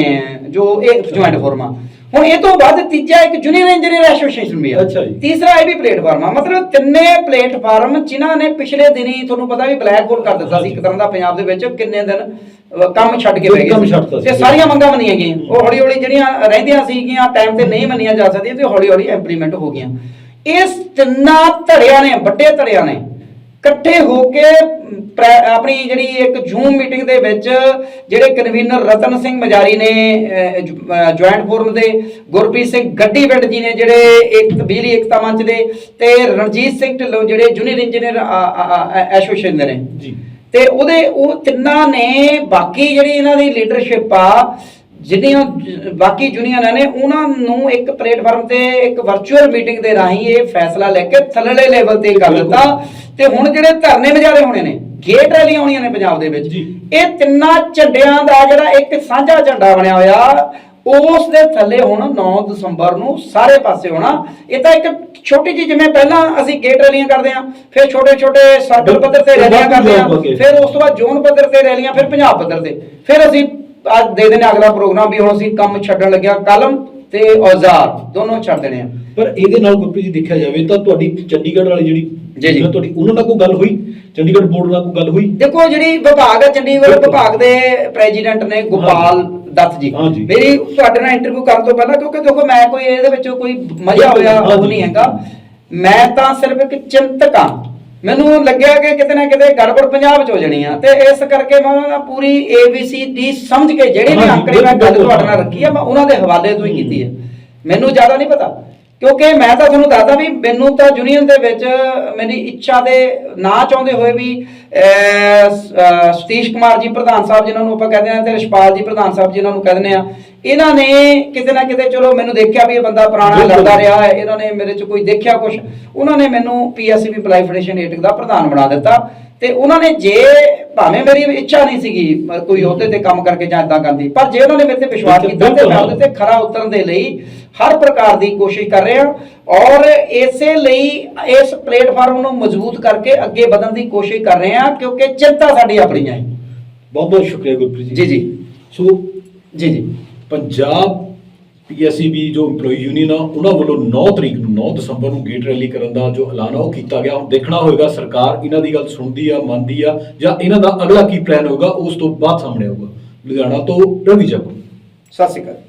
ਜੋ ਇਹ ਜੁਆਇੰਟ ਫੋਰਮ ਆ। ਹੁਣ ਇਹ ਤੋਂ ਬਾਅਦ ਤੀਜਾ ਇੱਕ ਜੂਨੀਅਰ ਇੰਜੀਨੀਅਰ ਐਸੋਸੀਏਸ਼ਨ ਵੀ ਆ। ਅੱਛਾ ਜੀ। ਤੀਸਰਾ ਇਹ ਵੀ ਪਲੇਟਫਾਰਮ ਆ। ਮਤਲਬ ਤਿੰਨੇ ਪਲੇਟਫਾਰਮ ਜਿਨ੍ਹਾਂ ਨੇ ਪਿਛਲੇ ਦਿਨੀ ਤੁਹਾਨੂੰ ਪਤਾ ਵੀ ਬਲੈਕ ਹੋਲ ਕਰ ਦਿੱਤਾ ਸੀ ਇੱਕ ਤਰ੍ਹਾਂ ਦਾ ਪੰਜਾਬ ਦੇ ਵਿੱਚ ਕਿੰਨੇ ਦਿਨ ਕੰਮ ਛੱਡ ਕੇ ਬਹਿ ਗਏ। ਤੇ ਸਾਰੀਆਂ ਮੰਗਾਂ ਮੰਨੀਆਂ ਗਈਆਂ। ਉਹ ਹੌਲੀ ਹੌਲੀ ਜਿਹੜੀਆਂ ਰਹਿੰਦੀਆਂ ਸੀਗੀਆਂ ਟਾਈਮ ਤੇ ਨਹੀਂ ਮੰਨੀਆਂ ਜਾ ਸਕਦੀਆਂ ਤੇ ਹੌਲੀ ਹੌਲੀ ਇੰਪਲੀਮੈਂਟ ਹੋ ਗਈਆਂ। ਇਸ ਤਿੰਨਾਂ ਧੜਿਆਂ ਨੇ ਵੱਡੇ ਧੜਿਆਂ ਨੇ ਇਕੱਠੇ ਹੋ ਕੇ ਆਪਣੀ ਜਿਹੜੀ ਇੱਕ ਜੂਮ ਮੀਟਿੰਗ ਦੇ ਵਿੱਚ ਜਿਹੜੇ ਕਨਵੀਨਰ ਰਤਨ ਸਿੰਘ ਮਜਾਰੀ ਨੇ ਜੁਆਇੰਟ ਫੋਰਮ ਦੇ ਗੁਰਪ੍ਰੀਤ ਸਿੰਘ ਗੱਡੀ ਪਿੰਡ ਜੀ ਨੇ ਜਿਹੜੇ ਇੱਕ ਬਿਜਲੀ ਏਕਤਾ ਮੰਚ ਦੇ ਤੇ ਰਣਜੀਤ ਸਿੰਘ ਢਿੱਲੋਂ ਜਿਹੜੇ ਜੂਨੀਅਰ ਇੰਜੀਨੀਅਰ ਐਸੋਸੀਏਸ਼ਨ ਦੇ ਨੇ। ਜੀ। ਤੇ ਉਹਦੇ ਉਹ ਤਿੰਨਾਂ ਨੇ ਬਾਕੀ ਜਿਹੜੀ ਇਹਨਾਂ ਦੀ ਲੀਡਰਸ਼ਿਪ ਆ ਜਿਹੜੀਆਂ ਜ- ਬਾਕੀ ਯੂਨੀਅਨਾਂ ਨੇ ਉਹਨਾਂ ਨੂੰ ਇੱਕ ਪਲੇਟਫਾਰਮ ਤੇ ਇੱਕ ਵਰਚੁਅਲ ਮੀਟਿੰਗ ਦੇ ਰਾਹੀਂ ਇਹ ਫੈਸਲਾ ਲੈ ਕੇ ਥੱਲੜੇ ਲੈਵਲ ਤੇ ਕਰ ਦਿੱਤਾ। ਤੇ ਹੁਣ ਜਿਹੜੇ ਧਰਨੇ ਮੁਜ਼ਾਹਰੇ ਹੋਣੇ ਨੇ ਗੇਟ ਰੈਲੀਆਂ ਹੋਣੀਆਂ ਨੇ ਪੰਜਾਬ ਦੇ ਵਿੱਚ। ਜੀ। ਇਹ ਤਿੰਨਾਂ ਝੰਡਿਆਂ ਦਾ ਜਿਹੜਾ ਇੱਕ ਸਾਂਝਾ ਝੰਡਾ ਬਣਿਆ ਹੋਇਆ ਉਸ ਦੇ ਥੱਲੇ ਹੁਣ 9 ਦਸੰਬਰ ਨੂੰ ਸਾਰੇ ਪਾਸੇ ਹੋਣਾ। ਇਹ ਤਾਂ ਇੱਕ ਛੋਟੀ ਜਿਹੀ ਜਿਵੇਂ ਪਹਿਲਾਂ ਅਸੀਂ ਗੇਟ ਰੈਲੀਆਂ ਕਰਦੇ ਆ ਫਿਰ ਛੋਟੇ ਛੋਟੇ ਸਰਕਲ ਪੱਧਰ ਤੇ ਰੈਲੀਆਂ ਕਰਦੇ ਆ। ਫਿਰ ਉਸ ਤੋਂ ਬਾਅਦ ਜ਼ੋਨ ਪੱਧਰ ਤੇ ਰੈਲੀਆਂ ਫਿਰ ਪੰਜਾਬ ਪੱਧਰ ਤੇ। ਫਿਰ ਅਸੀਂ ਅੱਜ ਦੇ ਦੇਣੇ ਅਗਲਾ ਪ੍ਰੋਗਰਾਮ ਵੀ ਹੁਣ ਅਸੀਂ ਕੰਮ ਛੱਡਣ ਲੱਗਿਆ ਕਲਮ ਤੇ ਔਜ਼ਾਰ ਦੋਨੋਂ ਛੱਡ ਦੇਣੇ ਆ ਪਰ ਇਹਦੇ ਨਾਲ ਗੁਰਪ੍ਰੀਤ ਜੀ ਦੇਖਿਆ ਜਾਵੇ ਤਾਂ ਤੁਹਾਡੀ ਚੰਡੀਗੜ੍ਹ ਵਾਲੀ ਜਿਹੜੀ ਜੀ, ਜੀ। ਤੁਹਾਡੀ ਉਹਨਾਂ ਨਾਲ ਕੋਈ ਗੱਲ ਹੋਈ ਚੰਡੀਗੜ੍ਹ ਬੋਰਡ ਨਾਲ ਕੋਈ ਗੱਲ ਹੋਈ ਦੇਖੋ ਜਿਹੜੀ ਵਿਭਾਗ ਹੈ ਚੰਡੀਗੜ੍ਹ। ਵਿਭਾਗ ਦੇ ਪ੍ਰੈਜ਼ੀਡੈਂਟ ਨੇ ਗੋਪਾਲ ਦੱਤ ਜੀ। ਮੇਰੀ ਤੁਹਾਡੇ ਨਾਲ ਇੰਟਰਵਿਊ ਕਰਨ ਤੋਂ ਪਹਿਲਾਂ ਕਿਉਂਕਿ ਦੇਖੋ ਮੈਂ ਕੋਈ ਇਹਦੇ ਵਿੱਚ ਕੋਈ ਮਜ਼ਾ ਹੋਇਆ ਉਹ। ਨਹੀਂ ਹੈਗਾ ਮੈਂ ਤਾਂ ਸਿਰਫ ਇੱਕ ਚਿੰਤਕ ਹਾਂ ਮੈਨੂੰ ਲੱਗਿਆ ਕਿ ਕਿਤੇ ਨਾ ਕਿਤੇ ਗੜਬੜ ਪੰਜਾਬ 'ਚ ਹੋ ਜਾਣੀ ਆ ਤੇ ਇਸ ਕਰਕੇ ਮੈਂ ਉਹਨਾਂ ਦਾ ਪੂਰੀ ABC ਦੀ ਸਮਝ ਕੇ ਜਿਹੜੇ ਵੀ ਅੰਕੜੇ ਮੈਂ ਗੱਲ। ਤੁਹਾਡੇ ਨਾਲ ਰੱਖੀ ਆ ਮੈਂ ਉਹਨਾਂ ਦੇ ਹਵਾਲੇ ਤੋਂ ਹੀ ਕੀਤੀ ਹੈ ਮੈਨੂੰ ਜ਼ਿਆਦਾ ਨਹੀਂ ਪਤਾ ਕਿਉਂਕਿ ਮੈਂ ਤਾਂ ਤੁਹਾਨੂੰ ਦੱਸਦਾ ਵੀ ਮੈਨੂੰ ਤਾਂ ਯੂਨੀਅਨ ਦੇ ਵਿੱਚ ਮੇਰੀ ਇੱਛਾ ਦੇ ਨਾ ਚਾਹੁੰਦੇ ਹੋਏ ਵੀ ਸਤੀਸ਼ ਕੁਮਾਰ ਜੀ ਪ੍ਰਧਾਨ ਸਾਹਿਬ ਜਿਨ੍ਹਾਂ ਨੂੰ ਆਪਾਂ ਕਹਿੰਦੇ ਆ ਤੇ ਰਿਸ਼ਪਾਲ ਜੀ ਪ੍ਰਧਾਨ ਸਾਹਿਬ ਜਿਨ੍ਹਾਂ ਨੂੰ ਕਹਿੰਦੇ ਆ ਇਹਨਾਂ ਨੇ ਕਿਤੇ ਨਾ ਕਿਤੇ ਚਲੋ ਮੈਨੂੰ ਦੇਖਿਆ ਵੀ ਇਹ ਬੰਦਾ ਪੁਰਾਣਾ। ਲੜਦਾ ਰਿਹਾ ਹੈ ਇਹਨਾਂ ਨੇ ਮੇਰੇ 'ਚ ਕੋਈ ਦੇਖਿਆ ਕੁਝ ਉਹਨਾਂ ਨੇ ਮੈਨੂੰ P S C B employee federation AITUC ਦਾ ਪ੍ਰਧਾਨ ਬਣਾ ਦਿੱਤਾ ਤੇ ਉਹਨਾਂ ਨੇ ਜੇ ਭਾਵੇਂ ਮੇਰੀ ਇੱਛਾ ਨਹੀਂ ਸੀਗੀ ਕੋਈ ਅਹੁਦੇ ਤੇ ਕੰਮ ਕਰਕੇ ਜਾਂ ਇਦਾਂ ਕਰਦੀ ਪਰ ਜੇ ਉਹਨਾਂ ਨੇ ਮੇਰੇ ਤੇ ਵਿਸ਼ਵਾਸ ਕੀਤਾ ਤੇ ਮੈਂ। ਉਹਦੇ ਤੇ ਖਰਾ ਉਤਰਨ ਦੇ ਲਈ ਹਰ ਪ੍ਰਕਾਰ ਦੀ ਕੋਸ਼ਿਸ਼ ਕਰ ਰਹੇ ਔਰ ਇਸੇ ਲਈ ਇਸ ਪਲੇਟਫਾਰਮ ਨੂੰ ਮਜ਼ਬੂਤ ਕਰਕੇ ਅੱਗੇ ਵਧਣ ਦੀ ਕੋਸ਼ਿਸ਼ ਕਰ ਰਹੇ ਹਾਂ ਕਿਉਂਕਿ ਚਿੰਤਾ ਸਾਡੀ ਆਪਣੀ ਹੈ। ਬਹੁਤ ਬਹੁਤ ਸ਼ੁਕਰੀਆ ਗੁਰਪ੍ਰੀਤ ਜੀ ਜੀ। ਸੋ ਜੀ ਜੀ। ਪੰਜਾਬ ਪੀਐਸਸੀਬੀ ਜੋ EMPLOYE ਯੂਨੀਅਨ ਆ, ਉਹਨਾਂ ਵੱਲੋਂ 9 ਤਰੀਕ ਨੂੰ 9 ਦਸੰਬਰ ਨੂੰ ਗੇਟ ਰੈਲੀ ਕਰਨ ਦਾ ਜੋ ਐਲਾਨ ਆ, ਉਹ ਕੀਤਾ ਗਿਆ। ਹੁਣ ਦੇਖਣਾ ਹੋਏਗਾ, ਸਰਕਾਰ ਇਹਨਾਂ ਦੀ ਗੱਲ ਸੁਣਦੀ ਆ, ਮੰਨਦੀ ਆ, ਜਾਂ ਇਹਨਾਂ ਦਾ ਅਗਲਾ ਕੀ ਪਲਾਨ ਹੋਊਗਾ, ਉਸ ਤੋਂ ਬਾਅਦ ਸਾਹਮਣੇ ਆਊਗਾ। ਲੁਧਿਆਣਾ ਤੋਂ ਰਵੀ ਜੱਗੂ ਸਤਿ ਸ਼੍ਰੀ ਅਕਾਲ।